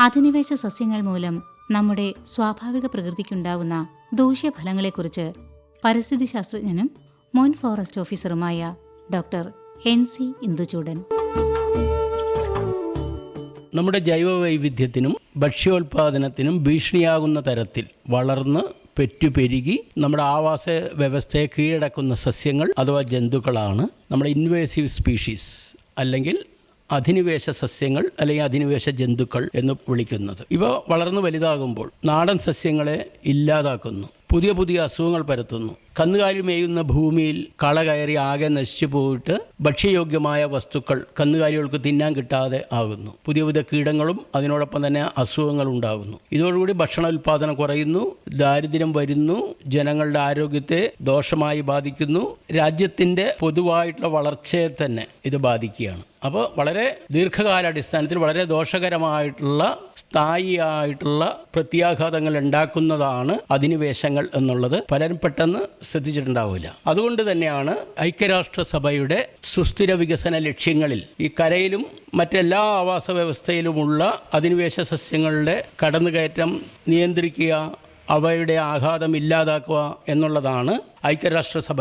അധിനിവേശ സസ്യങ്ങൾ മൂലം നമ്മുടെ സ്വാഭാവിക പ്രകൃതിക്കുണ്ടാകുന്ന ദൂഷ്യഫലങ്ങളെക്കുറിച്ച് പരിസ്ഥിതി ശാസ്ത്രജ്ഞനും മുൻ ഫോറസ്റ്റ് ഓഫീസറുമായ ഡോക്ടർ എൻ സി ഇന്ദുചൂടൻ. നമ്മുടെ ജൈവ വൈവിധ്യത്തിനും ഭക്ഷ്യോൽപാദനത്തിനും ഭീഷണിയാകുന്ന തരത്തിൽ വളർന്ന് പെറ്റുപെരുകി നമ്മുടെ ആവാസ വ്യവസ്ഥയെ കീഴടക്കുന്ന സസ്യങ്ങൾ അഥവാ ജന്തുക്കളാണ് നമ്മുടെ ഇൻവേസീവ് സ്പീഷീസ് അല്ലെങ്കിൽ അധിനിവേശ സസ്യങ്ങൾ അല്ലെങ്കിൽ അധിനിവേശ ജന്തുക്കൾ എന്ന് വിളിക്കുന്നത്. ഇവ വളർന്നു വലുതാകുമ്പോൾ നാടൻ സസ്യങ്ങളെ ഇല്ലാതാക്കുന്നു. പുതിയ പുതിയ അസുഖങ്ങൾ പരത്തുന്നു. കന്നുകാലി മേയുന്ന ഭൂമിയിൽ കള കയറി ആകെ നശിച്ചു പോയിട്ട് ഭക്ഷ്യയോഗ്യമായ വസ്തുക്കൾ കന്നുകാലികൾക്ക് തിന്നാൻ കിട്ടാതെ ആകുന്നു. പുതിയ പുതിയ കീടങ്ങളും അതിനോടൊപ്പം തന്നെ അസുഖങ്ങളും ഉണ്ടാകുന്നു. ഇതോടുകൂടി ഭക്ഷണ ഉൽപാദനം കുറയുന്നു ദാരിദ്ര്യം വരുന്നു ജനങ്ങളുടെ ആരോഗ്യത്തെ ദോഷമായി ബാധിക്കുന്നു രാജ്യത്തിന്റെ പൊതുവായിട്ടുള്ള വളർച്ചയെ തന്നെ ഇത് ബാധിക്കുകയാണ്. അപ്പോൾ വളരെ ദീർഘകാലാടിസ്ഥാനത്തിൽ വളരെ ദോഷകരമായിട്ടുള്ള സ്ഥായിയായിട്ടുള്ള പ്രത്യാഘാതങ്ങൾ ഉണ്ടാക്കുന്നതാണ് അധിനിവേശങ്ങൾ എന്നുള്ളത്. പലരും പെട്ടെന്ന് ശ്രദ്ധിച്ചിട്ടുണ്ടാവില്ല. അതുകൊണ്ട് തന്നെയാണ് ഐക്യരാഷ്ട്രസഭയുടെ സുസ്ഥിര വികസന ലക്ഷ്യങ്ങളിൽ ഈ കരയിലും മറ്റെല്ലാ ആവാസ വ്യവസ്ഥയിലുമുള്ള അധിനിവേശ സസ്യങ്ങളുടെ കടന്നുകയറ്റം നിയന്ത്രിക്കുക അവയുടെ ആഘാതം ഇല്ലാതാക്കുക എന്നുള്ളതാണ് ഐക്യരാഷ്ട്രസഭ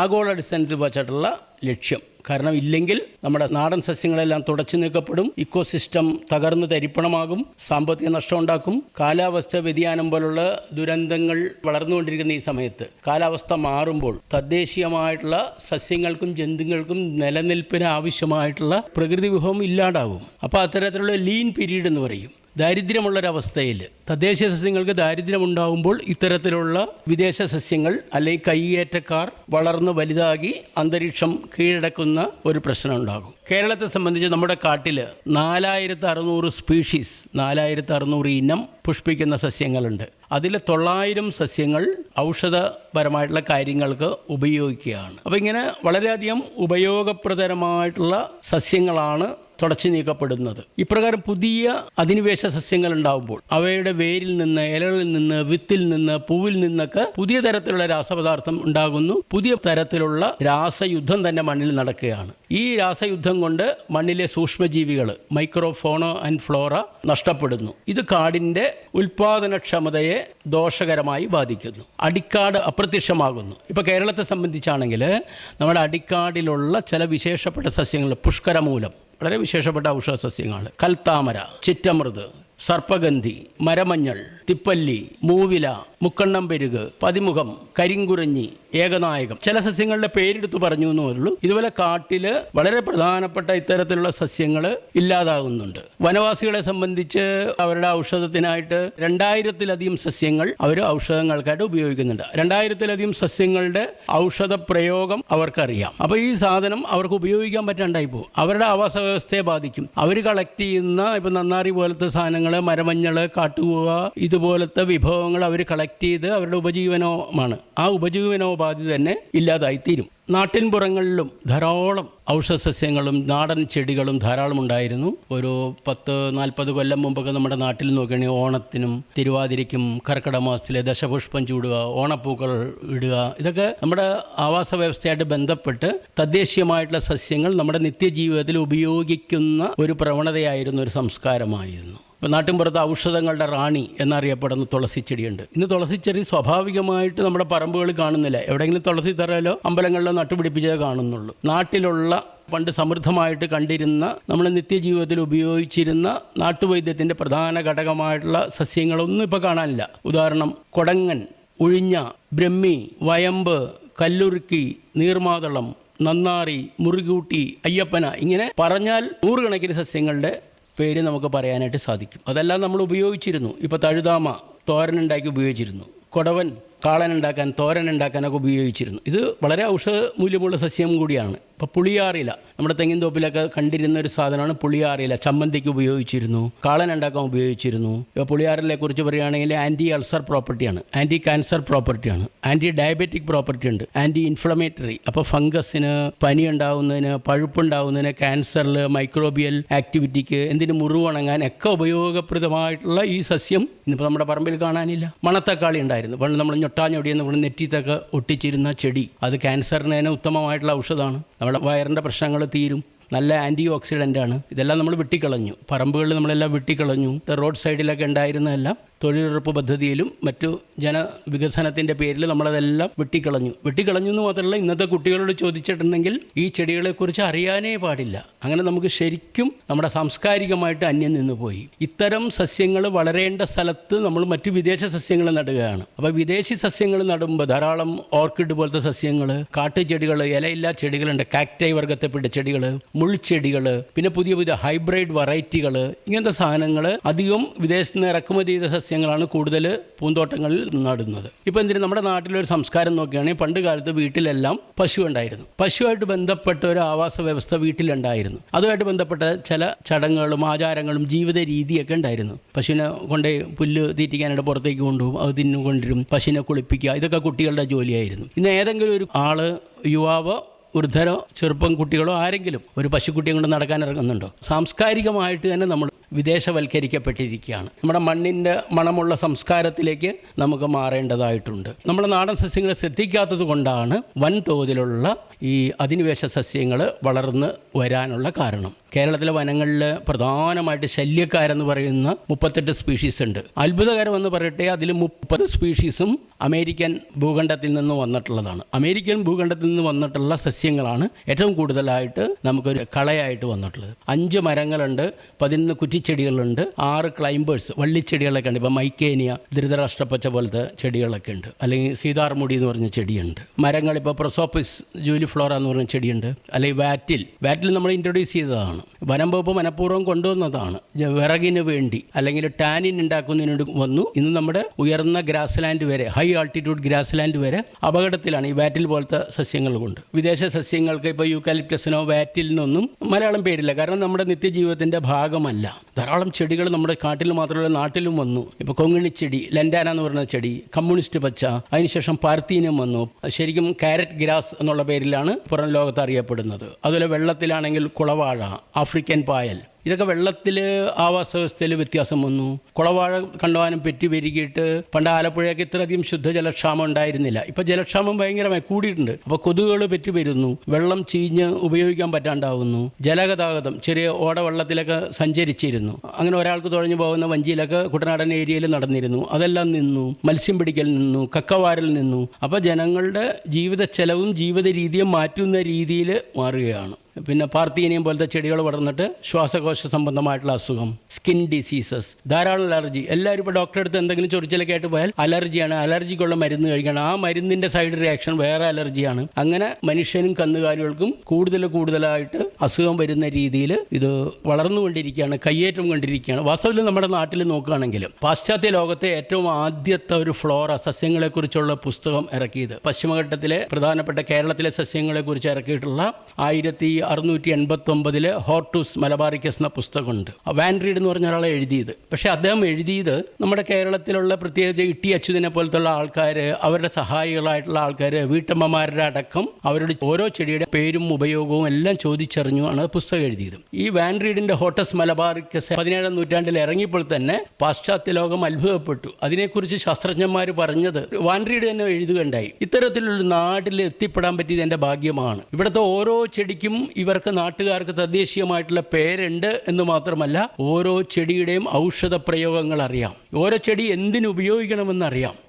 ആഗോളാടിസ്ഥാനത്തിൽ വച്ചിട്ടുള്ള ലക്ഷ്യം. കാരണം ഇല്ലെങ്കിൽ നമ്മുടെ നാടൻ സസ്യങ്ങളെല്ലാം തുടച്ചു നീക്കപ്പെടും. ഇക്കോസിസ്റ്റം തകർന്ന് തരിപ്പണമാകും. സാമ്പത്തിക നഷ്ടം ഉണ്ടാക്കും. കാലാവസ്ഥ വ്യതിയാനം പോലുള്ള ദുരന്തങ്ങൾ വളർന്നുകൊണ്ടിരിക്കുന്ന ഈ സമയത്ത് കാലാവസ്ഥ മാറുമ്പോൾ തദ്ദേശീയമായിട്ടുള്ള സസ്യങ്ങൾക്കും ജന്തുക്കൾക്കും നിലനിൽപ്പിന് ആവശ്യമായിട്ടുള്ള പ്രകൃതി വിഭവം ഇല്ലാണ്ടാവും. അപ്പോൾ അത്തരത്തിലുള്ള ലീൻ പീരീഡ് എന്ന് പറയും. ദാരിദ്ര്യമുള്ളൊരവസ്ഥയിൽ തദ്ദേശീയ സസ്യങ്ങൾക്ക് ദാരിദ്ര്യമുണ്ടാകുമ്പോൾ ഇത്തരത്തിലുള്ള വിദേശ സസ്യങ്ങൾ അല്ലെങ്കിൽ കൈയേറ്റക്കാർ വളർന്ന് വലുതാകി അന്തരീക്ഷം കീഴടക്കുന്ന ഒരു പ്രശ്നം ഉണ്ടാകും കേരളത്തെ സംബന്ധിച്ച് നമ്മുടെ കാട്ടിൽ നാലായിരത്തി അറുന്നൂറ് സ്പീഷീസ് നാലായിരത്തി അറുന്നൂറ് ഇനം പുഷ്പിക്കുന്ന സസ്യങ്ങളുണ്ട്. അതിൽ തൊള്ളായിരം സസ്യങ്ങൾ ഔഷധപരമായിട്ടുള്ള കാര്യങ്ങൾക്ക് ഉപയോഗിക്കുകയാണ്. അപ്പോൾ ഇങ്ങനെ വളരെയധികം ഉപയോഗപ്രദമായിട്ടുള്ള സസ്യങ്ങളാണ് തുടച്ചു നീക്കപ്പെടുന്നത്. ഇപ്രകാരം പുതിയ അധിനിവേശ സസ്യങ്ങൾ ഉണ്ടാകുമ്പോൾ അവയുടെ വേരിൽ നിന്ന് ഇലകളിൽ നിന്ന് വിത്തിൽ നിന്ന് പൂവിൽ നിന്നൊക്കെ പുതിയ തരത്തിലുള്ള രാസപദാർത്ഥം ഉണ്ടാകുന്നു. പുതിയ തരത്തിലുള്ള രാസയുദ്ധം തന്നെ മണ്ണിൽ നടക്കുകയാണ്. ഈ രാസയുദ്ധം കൊണ്ട് മണ്ണിലെ സൂക്ഷ്മജീവികൾ മൈക്രോഫോണോ ആൻഡ് ഫ്ലോറ നഷ്ടപ്പെടുന്നു. ഇത് കാടിന്റെ ഉൽപാദനക്ഷമതയെ ദോഷകരമായി ബാധിക്കുന്നു. അടിക്കാട് അപ്രത്യക്ഷമാകുന്നു. ഇപ്പൊ കേരളത്തെ സംബന്ധിച്ചാണെങ്കിൽ നമ്മുടെ അടിക്കാടിലുള്ള ചില വിശേഷപ്പെട്ട സസ്യങ്ങൾ പുഷ്കരമൂലം വളരെ വിശേഷപ്പെട്ട ഔഷധ സസ്യങ്ങൾ കൽത്താമര ചിറ്റമൃത് സർപ്പഗന്ധി മരമഞ്ഞൾ തിപ്പല്ലി മൂവില മുക്കണ്ണം പെരുക് പതിമുഖം കരിങ്കുറഞ്ഞി ഏകനായകം. ചില സസ്യങ്ങളുടെ പേരെടുത്ത് പറഞ്ഞു എന്നേ ഉള്ളൂ. ഇതുപോലെ കാട്ടിൽ വളരെ പ്രധാനപ്പെട്ട ഇത്തരത്തിലുള്ള സസ്യങ്ങൾ ഇല്ലാതാകുന്നുണ്ട്. വനവാസികളെ സംബന്ധിച്ച് അവരുടെ ഔഷധത്തിനായിട്ട് രണ്ടായിരത്തിലധികം സസ്യങ്ങൾ അവർ ഔഷധങ്ങൾക്കായിട്ട് ഉപയോഗിക്കുന്നുണ്ട്. രണ്ടായിരത്തിലധികം സസ്യങ്ങളുടെ ഔഷധ പ്രയോഗം അവർക്കറിയാം. അപ്പോൾ ഈ സാധനം അവർക്ക് ഉപയോഗിക്കാൻ പറ്റാണ്ടായി പോകും. അവരുടെ ആവാസ വ്യവസ്ഥയെ ബാധിക്കും. അവർ കളക്ട് ചെയ്യുന്ന ഇപ്പം നന്നാറി പോലത്തെ സാധനങ്ങൾ മരമഞ്ഞൾ കാട്ടുപോവുക. ഇതുപോലത്തെ വിഭവങ്ങൾ അവർ കളക്ട് ചെയ്ത് അവരുടെ ഉപജീവനമാണ് ആ ഉപജീവനോപാധി തന്നെ ഇല്ലാതായിത്തീരും. നാട്ടിൻപുറങ്ങളിലും ധാരാളം ഔഷധസസ്യങ്ങളും നാടൻ ചെടികളും ധാരാളം ഉണ്ടായിരുന്നു. ഒരു പത്ത് നാൽപ്പത് കൊല്ലം മുമ്പൊക്കെ നമ്മുടെ നാട്ടിൽ നോക്കുകയാണെങ്കിൽ ഓണത്തിനും തിരുവാതിരയ്ക്കും കർക്കിടക മാസത്തിലെ ദശപുഷ്പം ചൂടുക ഓണപ്പൂക്കൾ ഇടുക ഇതൊക്കെ നമ്മുടെ ആവാസ വ്യവസ്ഥയായിട്ട് ബന്ധപ്പെട്ട് തദ്ദേശീയമായിട്ടുള്ള സസ്യങ്ങൾ നമ്മുടെ നിത്യജീവിതത്തിൽ ഉപയോഗിക്കുന്ന ഒരു പ്രവണതയായിരുന്നു ഒരു സംസ്കാരമായിരുന്നു. നാട്ടിൻപുറത്ത് ഔഷധങ്ങളുടെ റാണി എന്നറിയപ്പെടുന്ന തുളസി ചെടിയുണ്ട് ഇന്ന് തുളസി ചെടി സ്വാഭാവികമായിട്ട് നമ്മുടെ പറമ്പുകളിൽ കാണുന്നില്ല. എവിടെയെങ്കിലും തുളസി തറയിലോ അമ്പലങ്ങളിലോ നട്ടുപിടിപ്പിച്ചേ കാണുന്നുള്ളൂ. നാട്ടിലുള്ള പണ്ട് സമൃദ്ധമായിട്ട് കണ്ടിരുന്ന നമ്മൾ നിത്യജീവിതത്തിൽ ഉപയോഗിച്ചിരുന്ന നാട്ടുവൈദ്യത്തിന്റെ പ്രധാന ഘടകമായിട്ടുള്ള സസ്യങ്ങളൊന്നും ഇപ്പോൾ കാണാനില്ല. ഉദാഹരണം കൊടങ്ങൻ ഉഴിഞ്ഞ ബ്രഹ്മി വയമ്പ് കല്ലുറുക്കി നീർമാതളം നന്നാറി മുറുകൂട്ടി അയ്യപ്പന ഇങ്ങനെ പറഞ്ഞാൽ നൂറുകണക്കിന് സസ്യങ്ങളുടെ പേര് നമുക്ക് പറയാനായിട്ട് സാധിക്കും. അതെല്ലാം നമ്മൾ ഉപയോഗിച്ചിരുന്നു. ഇപ്പോൾ തഴുതാമ തോരനുണ്ടാക്കി ഉപയോഗിച്ചിരുന്നു. കൊടവൻ തോരൻ ഉണ്ടാക്കാനൊക്കെ ഉപയോഗിച്ചിരുന്നു. ഇത് വളരെ ഔഷധ മൂല്യമുള്ള സസ്യം കൂടിയാണ്. ഇപ്പോൾ പുളിയാറില. നമ്മുടെ തെങ്ങിൻ തോപ്പിലൊക്കെ കണ്ടിരുന്ന ഒരു സാധനമാണ് പുളിയാറില. ചമ്മന്തിക്ക് ഉപയോഗിച്ചിരുന്നു. കാളൻ ഉണ്ടാക്കാൻ ഉപയോഗിച്ചിരുന്നു. ഇപ്പോൾ പുളിയാറിലെ കുറിച്ച് പറയുകയാണെങ്കിൽ ആന്റി അൾസർ പ്രോപ്പർട്ടിയാണ് ആന്റി ക്യാൻസർ പ്രോപ്പർട്ടിയാണ് ആന്റി ഡയബറ്റിക് പ്രോപ്പർട്ടി ഉണ്ട്. ആന്റി ഇൻഫ്ലമേറ്ററി അപ്പോൾ ഫംഗസിന് പനി ഉണ്ടാവുന്നതിന് പഴുപ്പുണ്ടാവുന്നതിന് ക്യാൻസറിൽ മൈക്രോബിയൽ ആക്ടിവിറ്റിക്ക് എന്തിന് മുറിവുണങ്ങാൻ ഒക്കെ ഉപയോഗപ്രദമായിട്ടുള്ള ഈ സസ്യം ഇന്നിപ്പോൾ നമ്മുടെ പറമ്പിൽ കാണാനില്ല. മണത്തക്കാളി ഉണ്ടായിരുന്നു. പണ്ട് നമ്മൾ ഞൊട്ടാഞ്ഞൊടിയെന്ന് പറഞ്ഞ് നെറ്റിത്തൊക്കെ ഒട്ടിച്ചിരുന്ന ചെടി. അത് ക്യാൻസറിന് തന്നെ ഉത്തമമായിട്ടുള്ള ഔഷധമാണ്. നമ്മുടെ വയറിന്റെ പ്രശ്നങ്ങൾ തീരും. നല്ല ആന്റി ഓക്സിഡന്റ് ആണ് ഇതെല്ലാം നമ്മൾ വെട്ടിക്കളഞ്ഞു. പറമ്പുകളിൽ നമ്മളെല്ലാം വെട്ടിക്കളഞ്ഞു. റോഡ് സൈഡിലൊക്കെ ഉണ്ടായിരുന്നതെല്ലാം തൊഴിലുറപ്പ് പദ്ധതിയിലും മറ്റു ജനവികസനത്തിന്റെ പേരിൽ നമ്മളതെല്ലാം വെട്ടിക്കളഞ്ഞു. വെട്ടിക്കളഞ്ഞു എന്ന് മാത്രമല്ല ഇന്നത്തെ കുട്ടികളോട് ചോദിച്ചിട്ടുണ്ടെങ്കിൽ ഈ ചെടികളെക്കുറിച്ച് അറിയാനേ പാടില്ല. അങ്ങനെ നമുക്ക് ശരിക്കും നമ്മുടെ സാംസ്കാരികമായിട്ട് അന്യം നിന്ന് പോയി ഇത്തരം സസ്യങ്ങൾ വളരേണ്ട സ്ഥലത്ത് നമ്മൾ മറ്റു വിദേശ സസ്യങ്ങൾ നടുകയാണ്. അപ്പോൾ വിദേശി സസ്യങ്ങൾ നടുമ്പോൾ ധാരാളം ഓർക്കിഡ് പോലത്തെ സസ്യങ്ങൾ കാട്ടുചെടികൾ ഇലയില്ലാ ചെടികളുണ്ട് കാക്ടൈ വർഗത്തെപ്പെട്ട ചെടികൾ മുൾച്ചെടികൾ പിന്നെ പുതിയ പുതിയ ഹൈബ്രിഡ് വെറൈറ്റികൾ ഇങ്ങനത്തെ സാധനങ്ങൾ അധികം വിദേശത്ത് നിന്ന് ഇറക്കുമതി ചെയ്ത സസ്യങ്ങളാണ് കൂടുതൽ പൂന്തോട്ടങ്ങളിൽ നടുന്നത്. ഇപ്പോൾ എന്തിനും നമ്മുടെ നാട്ടിലൊരു സംസ്കാരം നോക്കുകയാണെങ്കിൽ പണ്ട് കാലത്ത് വീട്ടിലെല്ലാം പശു ഉണ്ടായിരുന്നു. പശുവായിട്ട് ബന്ധപ്പെട്ട ഒരു ആവാസ വ്യവസ്ഥ വീട്ടിലുണ്ടായിരുന്നു. അതുമായിട്ട് ബന്ധപ്പെട്ട ചില ചടങ്ങുകളും ആചാരങ്ങളും ജീവിത രീതിയൊക്കെ ഉണ്ടായിരുന്നു. പശുവിനെ കൊണ്ട് പുല്ല് തീറ്റിക്കാനായിട്ട് പുറത്തേക്ക് കൊണ്ടുപോകും. അത് തിന്നുകൊണ്ടിരും. പശുവിനെ കുളിപ്പിക്കുക. ഇതൊക്കെ കുട്ടികളുടെ ജോലിയായിരുന്നു. ഇന്ന് ഏതെങ്കിലും ഒരു ആൾ യുവാവോ വൃദ്ധരോ ചെറുപ്പം കുട്ടികളോ ആരെങ്കിലും ഒരു പശുക്കുട്ടിയും കൊണ്ട് നടക്കാൻ ഇറങ്ങുന്നുണ്ടോ? സാംസ്കാരികമായിട്ട് തന്നെ നമ്മൾ വിദേശവൽക്കരിക്കപ്പെട്ടിരിക്കുകയാണ്. നമ്മുടെ മണ്ണിന്റെ മണമുള്ള സംസ്കാരത്തിലേക്ക് നമുക്ക് മാറേണ്ടതായിട്ടുണ്ട്. നമ്മുടെ നാടൻ സസ്യങ്ങളെ ശ്രദ്ധിക്കാത്തത് കൊണ്ടാണ് വൻതോതിലുള്ള ഈ അധിനിവേശ സസ്യങ്ങൾ വളർന്ന് വരാനുള്ള കാരണം. കേരളത്തിലെ വനങ്ങളിൽ പ്രധാനമായിട്ട് ശല്യക്കാരെന്ന് പറയുന്ന മുപ്പത്തെട്ട് സ്പീഷീസ് ഉണ്ട്. അത്ഭുതകരമെന്ന് പറയട്ടെ അതിൽ മുപ്പത് സ്പീഷീസും അമേരിക്കൻ ഭൂഖണ്ഡത്തിൽ നിന്ന് വന്നിട്ടുള്ളതാണ്. അമേരിക്കൻ ഭൂഖണ്ഡത്തിൽ നിന്ന് വന്നിട്ടുള്ള സസ്യങ്ങളാണ് ഏറ്റവും കൂടുതലായിട്ട് നമുക്കൊരു കളയായിട്ട് വന്നിട്ടുള്ളത്. അഞ്ച് മരങ്ങളുണ്ട് പതിനൊന്ന് കുറ്റിച്ചെടികളുണ്ട് ആറ് ക്ലൈംബേഴ്സ് വള്ളിച്ചെടികളൊക്കെ ഉണ്ട്. ഇപ്പം മൈക്കേനിയ ധൃതരാഷ്ട്രപ്പച്ച പോലത്തെ ചെടികളൊക്കെ ഉണ്ട്. അല്ലെങ്കിൽ സീതാർമുടി എന്ന് പറഞ്ഞ ചെടിയുണ്ട്. മരങ്ങൾ ഇപ്പോൾ പ്രൊസോപ്പിസ് ജൂലി ഫ്ലോറ എന്ന് പറഞ്ഞ ചെടിയുണ്ട്. അല്ലെങ്കിൽ വാറ്റിൽ. വാറ്റിൽ നമ്മൾ ഇൻട്രൊഡ്യൂസ് ചെയ്തതാണ്. വനം വകുപ്പ് മനഃപൂർവം കൊണ്ടുവന്നതാണ്. വിറകിന് വേണ്ടി. അല്ലെങ്കിൽ ടാനിൻ ഉണ്ടാക്കുന്നതിന് വേണ്ടി വന്നു. ഇന്ന് നമ്മുടെ ഉയർന്ന ഗ്രാസ് ലാൻഡ് വരെ ഹൈ ആൾട്ടിറ്റ്യൂഡ് ഗ്രാസ് ലാൻഡ് വരെ അപകടത്തിലാണ് ഈ വാറ്റിൽ പോലത്തെ സസ്യങ്ങൾ കൊണ്ട്. വിദേശ സസ്യങ്ങൾക്ക് ഇപ്പോൾ യൂക്കാലിപ്റ്റസിനോ വാറ്റിലിനൊന്നും മലയാളം പേരില്ല. കാരണം നമ്മുടെ നിത്യജീവിതത്തിന്റെ ഭാഗമല്ല. ധാരാളം ചെടികൾ നമ്മുടെ കാട്ടിൽ മാത്രമല്ല നാട്ടിലും വന്നു. ഇപ്പോൾ കൊങ്ങിണിച്ചെടി ലെൻഡാന എന്ന് പറയുന്ന ചെടി കമ്മ്യൂണിസ്റ്റ് പച്ച അതിനുശേഷം പാർത്തീനം വന്നു. ശരിക്കും കാരറ്റ് ഗ്രാസ് എന്നുള്ള പേരിലാണ് പുറം ലോകത്ത് അറിയപ്പെടുന്നത്. അതുപോലെ വെള്ളത്തിലാണെങ്കിൽ കുളവാഴ ആഫ്രിക്കൻ പായൽ ഇതൊക്കെ വെള്ളത്തിൽ ആവാസ വ്യവസ്ഥയിൽ വ്യത്യാസം വന്നു. കുളവാഴ കണ്ടുവാനും പെറ്റി പെരുകിയിട്ട് പണ്ട് ആലപ്പുഴയൊക്കെ ഇത്രയധികം ശുദ്ധജലക്ഷാമം ഉണ്ടായിരുന്നില്ല. ഇപ്പോൾ ജലക്ഷാമം ഭയങ്കരമായി കൂടിയിട്ടുണ്ട്. അപ്പോൾ കൊതുകുകൾ പെറ്റി വരുന്നു വെള്ളം ചീഞ്ഞ് ഉപയോഗിക്കാൻ പറ്റാണ്ടാവുന്നു. ജലഗതാഗതം ചെറിയ ഓട വെള്ളത്തിലൊക്കെ സഞ്ചരിച്ചിരുന്നു. അങ്ങനെ ഒരാൾക്ക് തുഴഞ്ഞു പോകുന്ന വഞ്ചിയിലൊക്കെ കുട്ടനാടൻ ഏരിയയിൽ നടന്നിരുന്നു. അതെല്ലാം നിന്നു. മത്സ്യം പിടിക്കൽ നിന്നു. കക്കവാരിൽ നിന്നു. അപ്പോൾ ജനങ്ങളുടെ ജീവിത ചെലവും ജീവിത രീതിയും മാറ്റുന്ന രീതിയിൽ മാറുകയാണ്. പിന്നെ പാർത്തീനിയം പോലത്തെ ചെടികൾ വളർന്നിട്ട് ശ്വാസകോശ സംബന്ധമായിട്ടുള്ള അസുഖം സ്കിൻ ഡിസീസസ് ധാരാളം അലർജി എല്ലാവരും ഇപ്പോൾ ഡോക്ടറെ അടുത്ത് എന്തെങ്കിലും ചൊറിച്ചിലൊക്കെ ആയിട്ട് പോയാൽ അലർജിയാണ് അലർജിക്കുള്ള മരുന്ന് കഴിക്കണം. ആ മരുന്നിന്റെ സൈഡ് റിയാക്ഷൻ വേറെ അലർജിയാണ് അങ്ങനെ മനുഷ്യനും കന്നുകാലികൾക്കും കൂടുതൽ കൂടുതലായിട്ട് അസുഖം വരുന്ന രീതിയിൽ ഇത് വളർന്നുകൊണ്ടിരിക്കുകയാണ് കയ്യേറ്റം കൊണ്ടിരിക്കുകയാണ്. വാസ്തവത്തിൽ നമ്മുടെ നാട്ടിൽ നോക്കുകയാണെങ്കിൽ പാശ്ചാത്യ ലോകത്തെ ഏറ്റവും ആദ്യത്തെ ഒരു ഫ്ലോറ സസ്യങ്ങളെക്കുറിച്ചുള്ള പുസ്തകം ഇറക്കിയത്. പശ്ചിമഘട്ടത്തിലെ പ്രധാനപ്പെട്ട കേരളത്തിലെ സസ്യങ്ങളെക്കുറിച്ച് ഇറക്കിയിട്ടുള്ള ആയിരത്തി അറുന്നൂറ്റി എൺപത്തി ഒമ്പതിലെ ഹോർട്ടൂസ് മലബാറിക്കസ് എന്ന പുസ്തകമുണ്ട് വാൻ റീഡ് എന്ന് പറഞ്ഞ ഒരാളെ എഴുതിയത്. പക്ഷേ അദ്ദേഹം എഴുതിയത് നമ്മുടെ കേരളത്തിലുള്ള പ്രത്യേകിച്ച് ഇട്ടി അച്യുതനെ പോലത്തുള്ള ആൾക്കാർ അവരുടെ സഹായികളായിട്ടുള്ള ആൾക്കാർ വീട്ടമ്മമാരുടെ അടക്കം അവരുടെ ഓരോ ചെടിയുടെ പേരും ഉപയോഗവും എല്ലാം ചോദിച്ചറിഞ്ഞു ആണ് പുസ്തകം എഴുതിയത്. ഈ വാൻ റീഡിന്റെ ഹോട്ടസ് മലബാറിക്കസ് പതിനേഴാം നൂറ്റാണ്ടിൽ ഇറങ്ങിയപ്പോൾ തന്നെ പാശ്ചാത്യ ലോകം അത്ഭുതപ്പെട്ടു. അതിനെക്കുറിച്ച് ശാസ്ത്രജ്ഞന്മാർ പറഞ്ഞത് വാൻ റീഡ് തന്നെ എഴുതുകയുണ്ടായി. ഇത്തരത്തിലുള്ള നാട്ടിൽ എത്തിപ്പെടാൻ പറ്റിയത് എന്റെ ഭാഗ്യമാണ്. ഇവിടുത്തെ ഓരോ ചെടിക്കും ഇവർക്ക് നാട്ടുകാർക്ക് തദ്ദേശീയമായിട്ടുള്ള പേരുണ്ട് എന്ന് മാത്രമല്ല ഓരോ ചെടിയുടെയും ഔഷധ പ്രയോഗങ്ങൾ അറിയാം. ഓരോ ചെടി എന്തിനു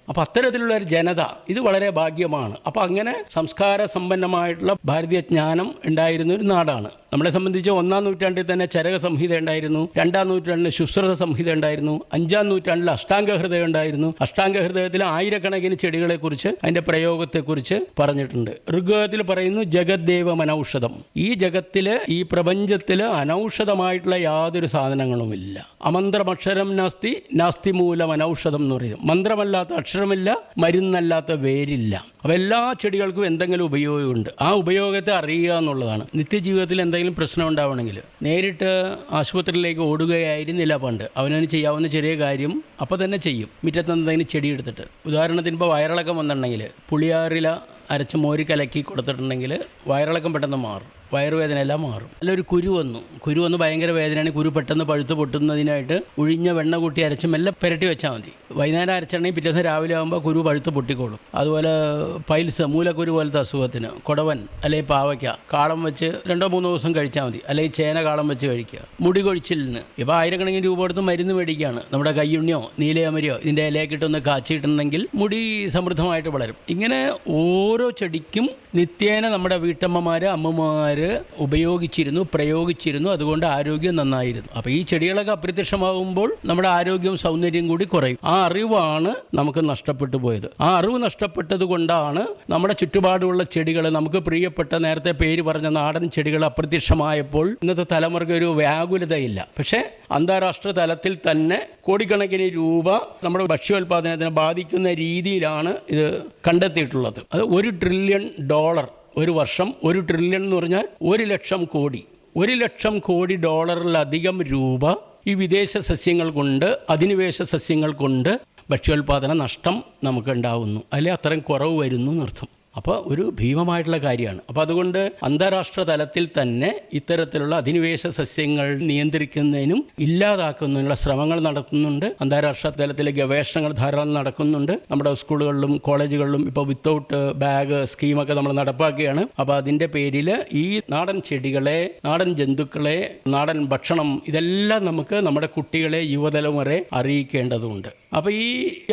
ഉപയോഗിക്കണമെന്ന് അറിയാം അപ്പൊ അത്തരത്തിലുള്ള ഒരു ജനത ഇത് വളരെ ഭാഗ്യമാണ്. അപ്പൊ അങ്ങനെ സംസ്കാര സമ്പന്നമായിട്ടുള്ള ഭാരതീയ ജ്ഞാനം ഉണ്ടായിരുന്ന ഒരു നാടാണ്. നമ്മളെ സംബന്ധിച്ച് ഒന്നാം നൂറ്റാണ്ടിൽ തന്നെ ചരക സംഹിത ഉണ്ടായിരുന്നു. രണ്ടാം നൂറ്റാണ്ടിൽ ശുശ്രത സംഹിത ഉണ്ടായിരുന്നു. അഞ്ചാം നൂറ്റാണ്ടിൽ അഷ്ടാംഗ ഹൃദയം ഉണ്ടായിരുന്നു. അഷ്ടാംഗ ഹൃദയത്തിൽ ആയിരക്കണക്കിന് ചെടികളെക്കുറിച്ച് അതിന്റെ പ്രയോഗത്തെക്കുറിച്ച് പറഞ്ഞിട്ടുണ്ട്. ഋഗ്വേദത്തിൽ പറയുന്നു ജഗദ്ദേവ അനൌഷധം ഈ ജഗത്തിൽ ഈ പ്രപഞ്ചത്തിൽ അനൌഷധമായിട്ടുള്ള യാതൊരു സാധനങ്ങളുമില്ല. അമന്ത്രമക്ഷരം നാസ്തി നാസ്തി മൂലം അനൌഷധം എന്ന് പറയും മന്ത്രമല്ലാത്ത അക്ഷരമില്ല മരുന്നല്ലാത്ത വേരില്ല. അപ്പോൾ എല്ലാ ചെടികൾക്കും എന്തെങ്കിലും ഉപയോഗമുണ്ട്. ആ ഉപയോഗത്തെ അറിയുക എന്നുള്ളതാണ്. നിത്യജീവിതത്തിൽ എന്തെങ്കിലും പ്രശ്നം ഉണ്ടാവണമെങ്കിൽ നേരിട്ട് ആശുപത്രിയിലേക്ക് ഓടുകയായിരുന്നില്ല പണ്ട്. അവനവന് ചെയ്യാവുന്ന ചെറിയ കാര്യം അപ്പോൾ തന്നെ ചെയ്യും. മുറ്റത്ത് എന്തെങ്കിലും ചെടി എടുത്തിട്ട്. ഉദാഹരണത്തിന് ഇപ്പോൾ വയറിളക്കം വന്നിട്ടുണ്ടെങ്കിൽ പുളിയാറില അരച്ച മോര് കലക്കി കൊടുത്തിട്ടുണ്ടെങ്കിൽ വയറിളക്കം പെട്ടെന്ന് മാറും. വയറുവേദന എല്ലാം മാറും. അല്ല ഒരു കുരു വന്നു. കുരു വന്ന് ഭയങ്കര വേദനയാണ്. കുരു പെട്ടെന്ന് പഴുത്ത് പൊട്ടുന്നതിനായിട്ട് ഉഴിഞ്ഞ വെണ്ണ കൂട്ടി അരച്ച് മെല്ലെ പുരട്ടി വെച്ചാൽ മതി. വൈകുന്നേരം അരച്ചാണെങ്കിൽ പിറ്റേ ദിവസം രാവിലെ ആകുമ്പോൾ കുരു പഴുത്ത് പൊട്ടിക്കോളും. അതുപോലെ പൈൽസ് മൂലക്കുരു പോലത്തെ അസുഖത്തിന് കൊടവൻ അല്ലെങ്കിൽ പാവയ്ക്ക കാളം വെച്ച് രണ്ടോ മൂന്നോ ദിവസം കഴിച്ചാൽ മതി. അല്ലെങ്കിൽ ചേന കാളം വെച്ച് കഴിക്കുക. മുടി കൊഴിച്ചിലിന്. ഇപ്പോൾ ആയിരക്കണക്കിന് രൂപ കൊടുത്ത് മരുന്ന് മേടിക്കുകയാണ്. നമ്മുടെ കയ്യുണ്ണിയോ നീലയമരിയോ ഇതിന്റെ ഇലയൊക്കെ കാച്ചിട്ടുണ്ടെങ്കിൽ മുടി സമൃദ്ധമായിട്ട് വളരും. ഇങ്ങനെ ഓരോ ചെടിക്കും നിത്യേന നമ്മുടെ വീട്ടമ്മമാര് ഉപയോഗിച്ചിരുന്നു പ്രയോഗിച്ചിരുന്നു അതുകൊണ്ട് ആരോഗ്യം നന്നായിരുന്നു. അപ്പൊ ഈ ചെടികളൊക്കെ അപ്രത്യക്ഷമാകുമ്പോൾ നമ്മുടെ ആരോഗ്യവും സൗന്ദര്യം കൂടി കുറയും. ആ അറിവാണ് നമുക്ക് നഷ്ടപ്പെട്ടു പോയത്. ആ അറിവ് നഷ്ടപ്പെട്ടത് കൊണ്ടാണ് നമ്മുടെ ചുറ്റുപാടുമുള്ള ചെടികൾ നമുക്ക് പ്രിയപ്പെട്ട നേരത്തെ പേര് പറഞ്ഞ നാടൻ ചെടികൾ അപ്രത്യക്ഷമായപ്പോൾ ഇന്നത്തെ തലമുറയ്ക്ക് ഒരു വ്യാകുലതയില്ല. പക്ഷേ അന്താരാഷ്ട്ര തലത്തിൽ തന്നെ കോടിക്കണക്കിന് രൂപ നമ്മുടെ ഭക്ഷ്യോൽപാദനത്തിനെ ബാധിക്കുന്ന രീതിയിലാണ് ഇത് കണ്ടെത്തിയിട്ടുള്ളത്. അത് ഒരു ട്രില്യൺ ഡോളർ ഒരു വർഷം ഒരു ട്രില്യൺ എന്ന് പറഞ്ഞാൽ ഒരു ലക്ഷം കോടി. ഒരു ലക്ഷം കോടി ഡോളറിലധികം രൂപ ഈ വിദേശ സസ്യങ്ങൾ കൊണ്ട് അധിനിവേശ സസ്യങ്ങൾ കൊണ്ട് ഭക്ഷ്യോൽപാദന നഷ്ടം നമുക്ക് ഉണ്ടാവുന്നു അല്ലെ അത്രയും കുറവ് വരുന്നു എന്നർത്ഥം. അപ്പോൾ ഒരു ഭീമമായിട്ടുള്ള കാര്യമാണ്. അപ്പോൾ അതുകൊണ്ട് അന്താരാഷ്ട്ര തലത്തിൽ തന്നെ ഇത്തരത്തിലുള്ള അധിനിവേശ സസ്യങ്ങൾ നിയന്ത്രിക്കുന്നതിനും ഇല്ലാതാക്കുന്നതിനുള്ള ശ്രമങ്ങൾ നടത്തുന്നുണ്ട്. അന്താരാഷ്ട്ര തലത്തിലെ ഗവേഷണങ്ങൾ ധാരാളം നടക്കുന്നുണ്ട്. നമ്മുടെ സ്കൂളുകളിലും കോളേജുകളിലും ഇപ്പോൾ വിത്തൗട്ട് ബാഗ് സ്കീമൊക്കെ നമ്മൾ നടപ്പാക്കുകയാണ്. അപ്പോൾ അതിന്റെ പേരിൽ ഈ നാടൻ ചെടികളെ നാടൻ ജന്തുക്കളെ നാടൻ ഭക്ഷണം ഇതെല്ലാം നമുക്ക് നമ്മുടെ കുട്ടികളെ യുവതലമുറയെ അറിയിക്കേണ്ടതുണ്ട്. അപ്പോൾ ഈ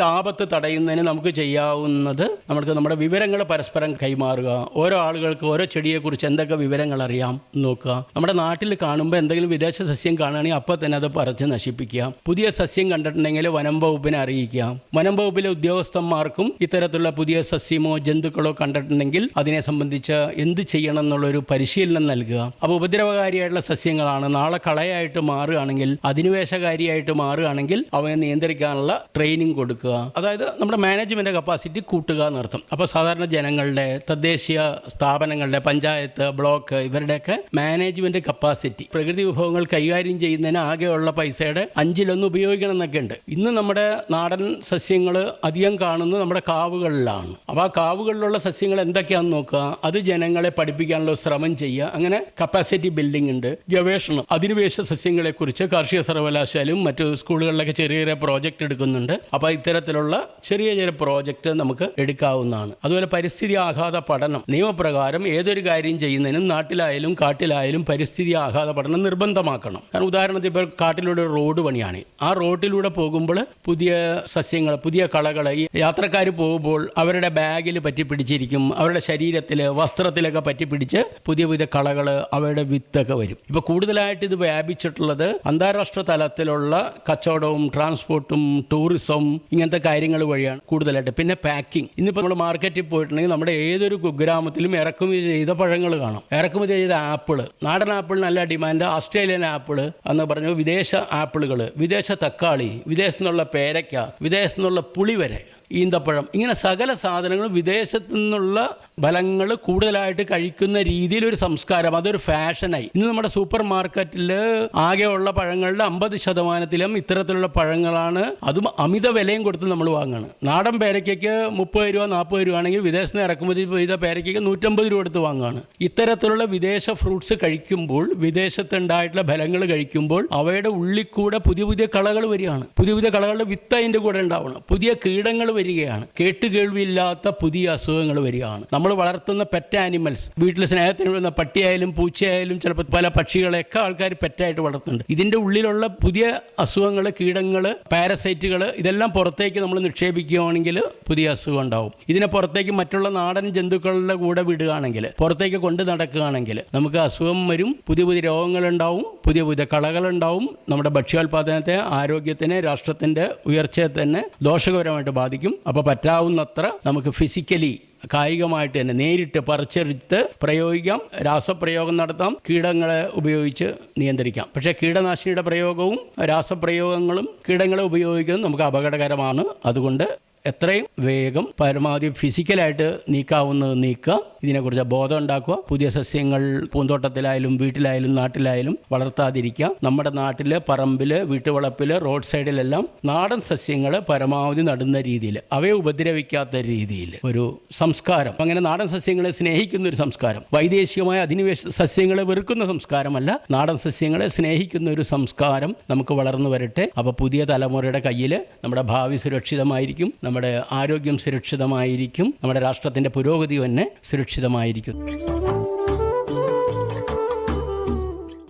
ആപത്ത് തടയുന്നതിന് നമുക്ക് ചെയ്യാവുന്നത് നമുക്ക് നമ്മുടെ വിവരങ്ങൾ പരസ്പരം കൈമാറുക. ഓരോ ആളുകൾക്ക് ഓരോ ചെടിയെക്കുറിച്ച് എന്തൊക്കെ വിവരങ്ങൾ അറിയാം നോക്കുക. നമ്മുടെ നാട്ടിൽ കാണുമ്പോൾ എന്തെങ്കിലും വിദേശ സസ്യം കാണുകയാണെങ്കിൽ അപ്പോൾ തന്നെ അത് പറിച്ച് നശിപ്പിക്കുക. പുതിയ സസ്യം കണ്ടിട്ടുണ്ടെങ്കിൽ വനം വകുപ്പിനെ അറിയിക്കുക. വനം വകുപ്പിലെ ഉദ്യോഗസ്ഥന്മാർക്കും ഇത്തരത്തിലുള്ള പുതിയ സസ്യമോ ജന്തുക്കളോ കണ്ടിട്ടുണ്ടെങ്കിൽ അതിനെ സംബന്ധിച്ച് എന്ത് ചെയ്യണം എന്നുള്ളൊരു പരിശീലനം നൽകുക. അപ്പോൾ ഉപദ്രവകാരിയായിട്ടുള്ള സസ്യങ്ങളാണ്. നാളെ കളയായിട്ട് മാറുകയാണെങ്കിൽ അധിനിവേശകാരിയായിട്ട് മാറുകയാണെങ്കിൽ അവയെ നിയന്ത്രിക്കാനുള്ള ട്രെയിനിങ് കൊടുക്കുക. അതായത് നമ്മുടെ മാനേജ്മെന്റ് കപ്പാസിറ്റി കൂട്ടുക എന്നർത്ഥം. അപ്പോൾ സാധാരണ ജനങ്ങളുടെ തദ്ദേശീയ സ്ഥാപനങ്ങളുടെ പഞ്ചായത്ത് ബ്ലോക്ക് ഇവരുടെയൊക്കെ മാനേജ്മെന്റ് കപ്പാസിറ്റി പ്രകൃതി വിഭവങ്ങൾ കൈകാര്യം ചെയ്യുന്നതിന് ആകെയുള്ള പൈസയുടെ അഞ്ചിലൊന്ന് ഉപയോഗിക്കണം എന്നൊക്കെ ഉണ്ട്. ഇന്ന് നമ്മുടെ നാടൻ സസ്യങ്ങൾ അധികം കാണുന്നത് നമ്മുടെ കാവുകളിലാണ്. അപ്പോൾ ആ കാവുകളിലുള്ള സസ്യങ്ങൾ എന്തൊക്കെയാണെന്ന് നോക്കുക. അത് ജനങ്ങളെ പഠിപ്പിക്കാനുള്ള ശ്രമം ചെയ്യുക. അങ്ങനെ കപ്പാസിറ്റി ബിൽഡിംഗ് ഉണ്ട്. ഗവേഷണം അധിനിവേശ സസ്യങ്ങളെക്കുറിച്ച് കാർഷിക സർവകലാശാലയും മറ്റു സ്കൂളുകളിലൊക്കെ ചെറിയ ചെറിയ പ്രോജക്റ്റ് എടുക്കുന്നുണ്ട്. അപ്പോൾ ഇത്തരത്തിലുള്ള ചെറിയ ചെറിയ പ്രോജക്റ്റ് നമുക്ക് എടുക്കാവുന്നതാണ്. അതുപോലെ പരിസ്ഥിതി ആഘാത പഠനം. നിയമപ്രകാരം ഏതൊരു കാര്യം ചെയ്യുന്നതിനും നാട്ടിലായാലും കാട്ടിലായാലും പരിസ്ഥിതി ആഘാത പഠനം നിർബന്ധമാക്കണം. കാരണം ഉദാഹരണത്തിന് ഇപ്പോൾ കാട്ടിലൂടെ ഒരു റോഡ് പണിയാണ്. ആ റോഡിലൂടെ പോകുമ്പോൾ പുതിയ സസ്യങ്ങൾ പുതിയ കളകൾ ഈ യാത്രക്കാർ പോകുമ്പോൾ അവരുടെ ബാഗിൽ പറ്റി പിടിച്ചിരിക്കും. അവരുടെ ശരീരത്തിൽ വസ്ത്രത്തിലൊക്കെ പറ്റി പിടിച്ച് പുതിയ പുതിയ കളകൾ അവരുടെ വിത്തൊക്കെ വരും. ഇപ്പോൾ കൂടുതലായിട്ട് ഇത് വ്യാപിച്ചിട്ടുള്ളത് അന്താരാഷ്ട്ര തലത്തിലുള്ള കച്ചവടവും ട്രാൻസ്പോർട്ടും ടൂറിസവും ഇങ്ങനത്തെ കാര്യങ്ങൾ വഴിയാണ് കൂടുതലായിട്ട്. പിന്നെ പാക്കിംഗ് ഇന്നിപ്പോൾ നമ്മൾ മാർക്കറ്റിൽ പോയിട്ടുണ്ടെങ്കിൽ നമ്മുടെ ഏതൊരു കുഗ്രാമത്തിലും ഇറക്കുമതി ചെയ്ത പഴങ്ങൾ കാണും. ഇറക്കുമതി ചെയ്ത ആപ്പിൾ നാടൻ ആപ്പിൾ നല്ല ഡിമാൻഡ് ഓസ്ട്രേലിയൻ ആപ്പിൾ എന്ന് പറഞ്ഞു വിദേശ ആപ്പിളുകൾ വിദേശ തക്കാളി. വിദേശത്തുനിന്നുള്ള പേരയ്ക്ക. വിദേശത്തുനിന്നുള്ള പുളി വരെ. ഈന്തപ്പഴം. ഇങ്ങനെ സകല സാധനങ്ങളും വിദേശത്തു നിന്നുള്ള ഫലങ്ങൾ കൂടുതലായിട്ട് കഴിക്കുന്ന രീതിയിലൊരു സംസ്കാരം. അതൊരു ഫാഷനായി. ഇന്ന് നമ്മുടെ സൂപ്പർ മാർക്കറ്റിൽ ആകെയുള്ള പഴങ്ങളുടെ അമ്പത് ശതമാനത്തിലും ഇത്തരത്തിലുള്ള പഴങ്ങളാണ്. അതും അമിത വിലയും കൊടുത്ത് നമ്മൾ വാങ്ങുകയാണ് നാടൻ പേരയ്ക്കയ്ക്ക് മുപ്പത് രൂപ നാൽപ്പത് രൂപ ആണെങ്കിൽ വിദേശത്ത് നിന്ന് ഇറക്കുമതി ചെയ്ത പേരയ്ക്കയ്ക്ക് നൂറ്റമ്പത് രൂപ എടുത്ത് വാങ്ങുകയാണ് ഇത്തരത്തിലുള്ള വിദേശ ഫ്രൂട്ട്സ് കഴിക്കുമ്പോൾ വിദേശത്തുണ്ടായിട്ടുള്ള ഫലങ്ങൾ കഴിക്കുമ്പോൾ അവയുടെ ഉള്ളിൽ കൂടെ പുതിയ പുതിയ കളകൾ വരികയാണ്. പുതിയ പുതിയ കളകളുടെ വിത്ത് അതിന്റെ കൂടെ ഉണ്ടാവണം. പുതിയ കീടങ്ങൾ വരികയാണ്. കേട്ടുകേൾവിയില്ലാത്ത പുതിയ അസുഖങ്ങൾ വരികയാണ്. നമ്മൾ വളർത്തുന്ന പെറ്റ് ആനിമൽസ് വീട്ടിൽ സ്നേഹത്തിന് വരുന്ന പട്ടിയായാലും പൂച്ചയായാലും ചിലപ്പോൾ പല പക്ഷികളെയൊക്കെ ആൾക്കാർ പെറ്റായിട്ട് വളർത്തുന്നുണ്ട്. ഇതിന്റെ ഉള്ളിലുള്ള പുതിയ അസുഖങ്ങൾ കീടങ്ങൾ പാരസൈറ്റുകൾ ഇതെല്ലാം പുറത്തേക്ക് നമ്മൾ നിക്ഷേപിക്കുകയാണെങ്കിൽ പുതിയ അസുഖം ഉണ്ടാവും. ഇതിനെ പുറത്തേക്ക് മറ്റുള്ള നാടൻ ജന്തുക്കളുടെ കൂടെ വിടുകയാണെങ്കിൽ പുറത്തേക്ക് കൊണ്ട് നടക്കുകയാണെങ്കിൽ നമുക്ക് അസുഖം വരും പുതിയ പുതിയ രോഗങ്ങളുണ്ടാവും പുതിയ പുതിയ കളകളുണ്ടാവും നമ്മുടെ ഭക്ഷ്യോൽപാദനത്തെ ആരോഗ്യത്തിനെ രാഷ്ട്രത്തിന്റെ ഉയർച്ചയെ തന്നെ ദോഷകരമായിട്ട് ബാധിക്കും. അപ്പോൾ പറ്റാവുന്നത്ര നമുക്ക് ഫിസിക്കലി കായികമായിട്ട് തന്നെ നേരിട്ട് പറിച്ചെടുത്ത് പ്രയോഗിക്കാം. രാസപ്രയോഗം നടത്താം. കീടങ്ങളെ ഉപയോഗിച്ച് നിയന്ത്രിക്കാം. പക്ഷേ കീടനാശിനിയുടെ പ്രയോഗവും രാസപ്രയോഗങ്ങളും കീടങ്ങളെ ഉപയോഗിക്കുന്നതും നമുക്ക് അപകടകരമാണ്. അതുകൊണ്ട് എത്രയും വേഗം പരമാവധി ഫിസിക്കലായിട്ട് നീക്കാവുന്നത് നീക്കുക. ഇതിനെക്കുറിച്ച് ബോധം ഉണ്ടാക്കുക. പുതിയ സസ്യങ്ങൾ പൂന്തോട്ടത്തിലായാലും വീട്ടിലായാലും നാട്ടിലായാലും വളർത്താതിരിക്കുക. നമ്മുടെ നാട്ടിൽ പറമ്പിൽ വീട്ടുവളപ്പിൽ റോഡ് സൈഡിലെല്ലാം നാടൻ സസ്യങ്ങൾ പരമാവധി നടുന്ന രീതിയിൽ അവയെ ഉപദ്രവിക്കാത്ത രീതിയിൽ ഒരു സംസ്കാരം. അങ്ങനെ നാടൻ സസ്യങ്ങളെ സ്നേഹിക്കുന്ന ഒരു സംസ്കാരം. വൈദേശികമായ അധിനിവേശ സസ്യങ്ങളെ വെറുക്കുന്ന സംസ്കാരമല്ല നാടൻ സസ്യങ്ങളെ സ്നേഹിക്കുന്ന ഒരു സംസ്കാരം നമുക്ക് വളർന്നു വരട്ടെ. അപ്പോൾ പുതിയ തലമുറയുടെ കയ്യിൽ നമ്മുടെ ഭാവി സുരക്ഷിതമായിരിക്കും. നമ്മുടെ ആരോഗ്യം സുരക്ഷിതമായിരിക്കും. നമ്മുടെ രാഷ്ട്രത്തിന്റെ പുരോഗതി തന്നെ സുരക്ഷിതമായിരിക്കും.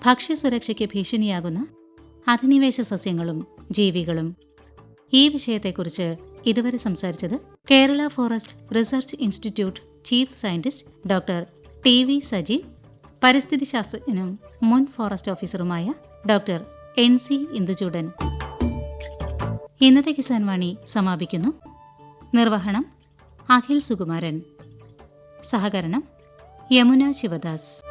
ഭക്ഷ്യസുരക്ഷയ്ക്ക് ഭീഷണിയാകുന്ന അധിനിവേശ സസ്യങ്ങളും ജീവികളും. ഈ വിഷയത്തെക്കുറിച്ച് ഇതുവരെ സംസാരിച്ചത് Kerala forest research institute chief scientist doctor T V Sajeev പരിസ്ഥിതി ശാസ്ത്രജ്ഞനും മുൻ ഫോറസ്റ്റ് ഓഫീസറുമായ ഡോക്ടർ എൻ സി ഇന്ദുചൂടൻ. ഇന്നത്തെ കിസാൻ വാണി സമാപിക്കുന്നു. നിർവഹണം അഖിൽ സുകുമാരൻ. സഹകരണം യമുന ശിവദാസ്.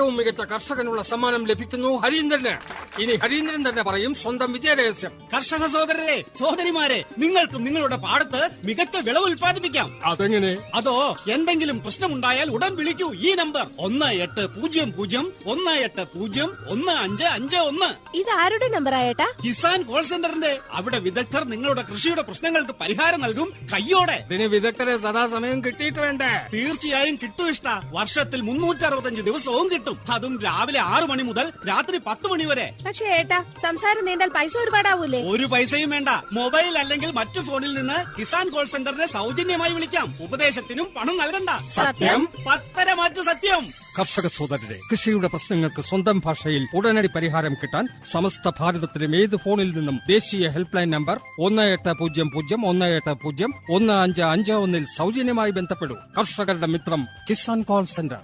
ഏറ്റവും മികച്ച കർഷകനുള്ള സമ്മാനം ലഭിക്കുന്നു ഹരീന്ദ്രന്. ഇനി ഹരീന്ദ്രൻ തന്നെ പറയും സ്വന്തം വിജയരഹസ്യം. കർഷക സഹോദരരെ സഹോദരിമാരെ നിങ്ങൾക്കും നിങ്ങളുടെ പാടത്ത് മികച്ച വിളവ് ഉൽപ്പാദിപ്പിക്കാം. അതെങ്ങനെ? അതോ എന്തെങ്കിലും പ്രശ്നമുണ്ടായാൽ ഉടൻ വിളിക്കൂ ഈ നമ്പർ. ഒന്ന് എട്ട് പൂജ്യം പൂജ്യം ഒന്ന് എട്ട് പൂജ്യം ഒന്ന് അഞ്ച് അഞ്ച് ഒന്ന്. ഇത് ആരുടെ നമ്പർ ആയേട്ടാ? കിസാൻ കോൾ സെന്ററിന്റെ. അവിടെ വിദഗ്ധർ നിങ്ങളുടെ കൃഷിയുടെ പ്രശ്നങ്ങൾക്ക് പരിഹാരം നൽകും കയ്യോടെ. ഇതിന് വിദഗ്ധരെ സദാസമയം കിട്ടിയിട്ട് വേണ്ടേ തീർച്ചയായും കിട്ടും ഇഷ്ട. വർഷത്തിൽ മുന്നൂറ്റി അറുപത്തഞ്ച് ദിവസവും കിട്ടും. കിട്ടും. അതും രാവിലെ ആറു മണി മുതൽ രാത്രി പത്ത് മണി വരെ. പക്ഷേ ഏട്ടാ സംസാരം നീണ്ടാൽ പൈസ ഒരുപാടാവൂലേ? ഒരു പൈസയും വേണ്ട. മൊബൈൽ അല്ലെങ്കിൽ മറ്റു ഫോണിൽ നിന്ന് കിസാൻ കോൾ സെന്ററിനെ സൗജന്യമായി വിളിക്കാം. ഉപദേശത്തിനും പണം നൽകണ്ട. സത്യം. പത്തര മാറ്റു സത്യം. കർഷക സോദരരെ കൃഷിയുടെ പ്രശ്നങ്ങൾക്ക് സ്വന്തം ഭാഷയിൽ ഉടനടി പരിഹാരം കിട്ടാൻ സമസ്ത ഭാരതത്തിലും ഏത് ഫോണിൽ നിന്നും ദേശീയ ഹെൽപ്പ് ലൈൻ നമ്പർ ഒന്ന് എട്ട് പൂജ്യം പൂജ്യം ഒന്ന് എട്ട് പൂജ്യം ഒന്ന് അഞ്ച് അഞ്ച് ഒന്നിൽ സൗജന്യമായി ബന്ധപ്പെടൂ. കർഷകരുടെ മിത്രം കിസാൻ കോൾ സെന്റർ.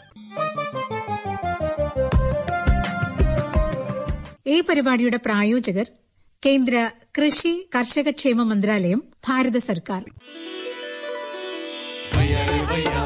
ഈ പരിപാടിയുടെ പ്രായോജകർ കേന്ദ്ര കൃഷി കർഷകക്ഷേമ മന്ത്രാലയം ഭാരത സർക്കാർ. ഭയ്യാ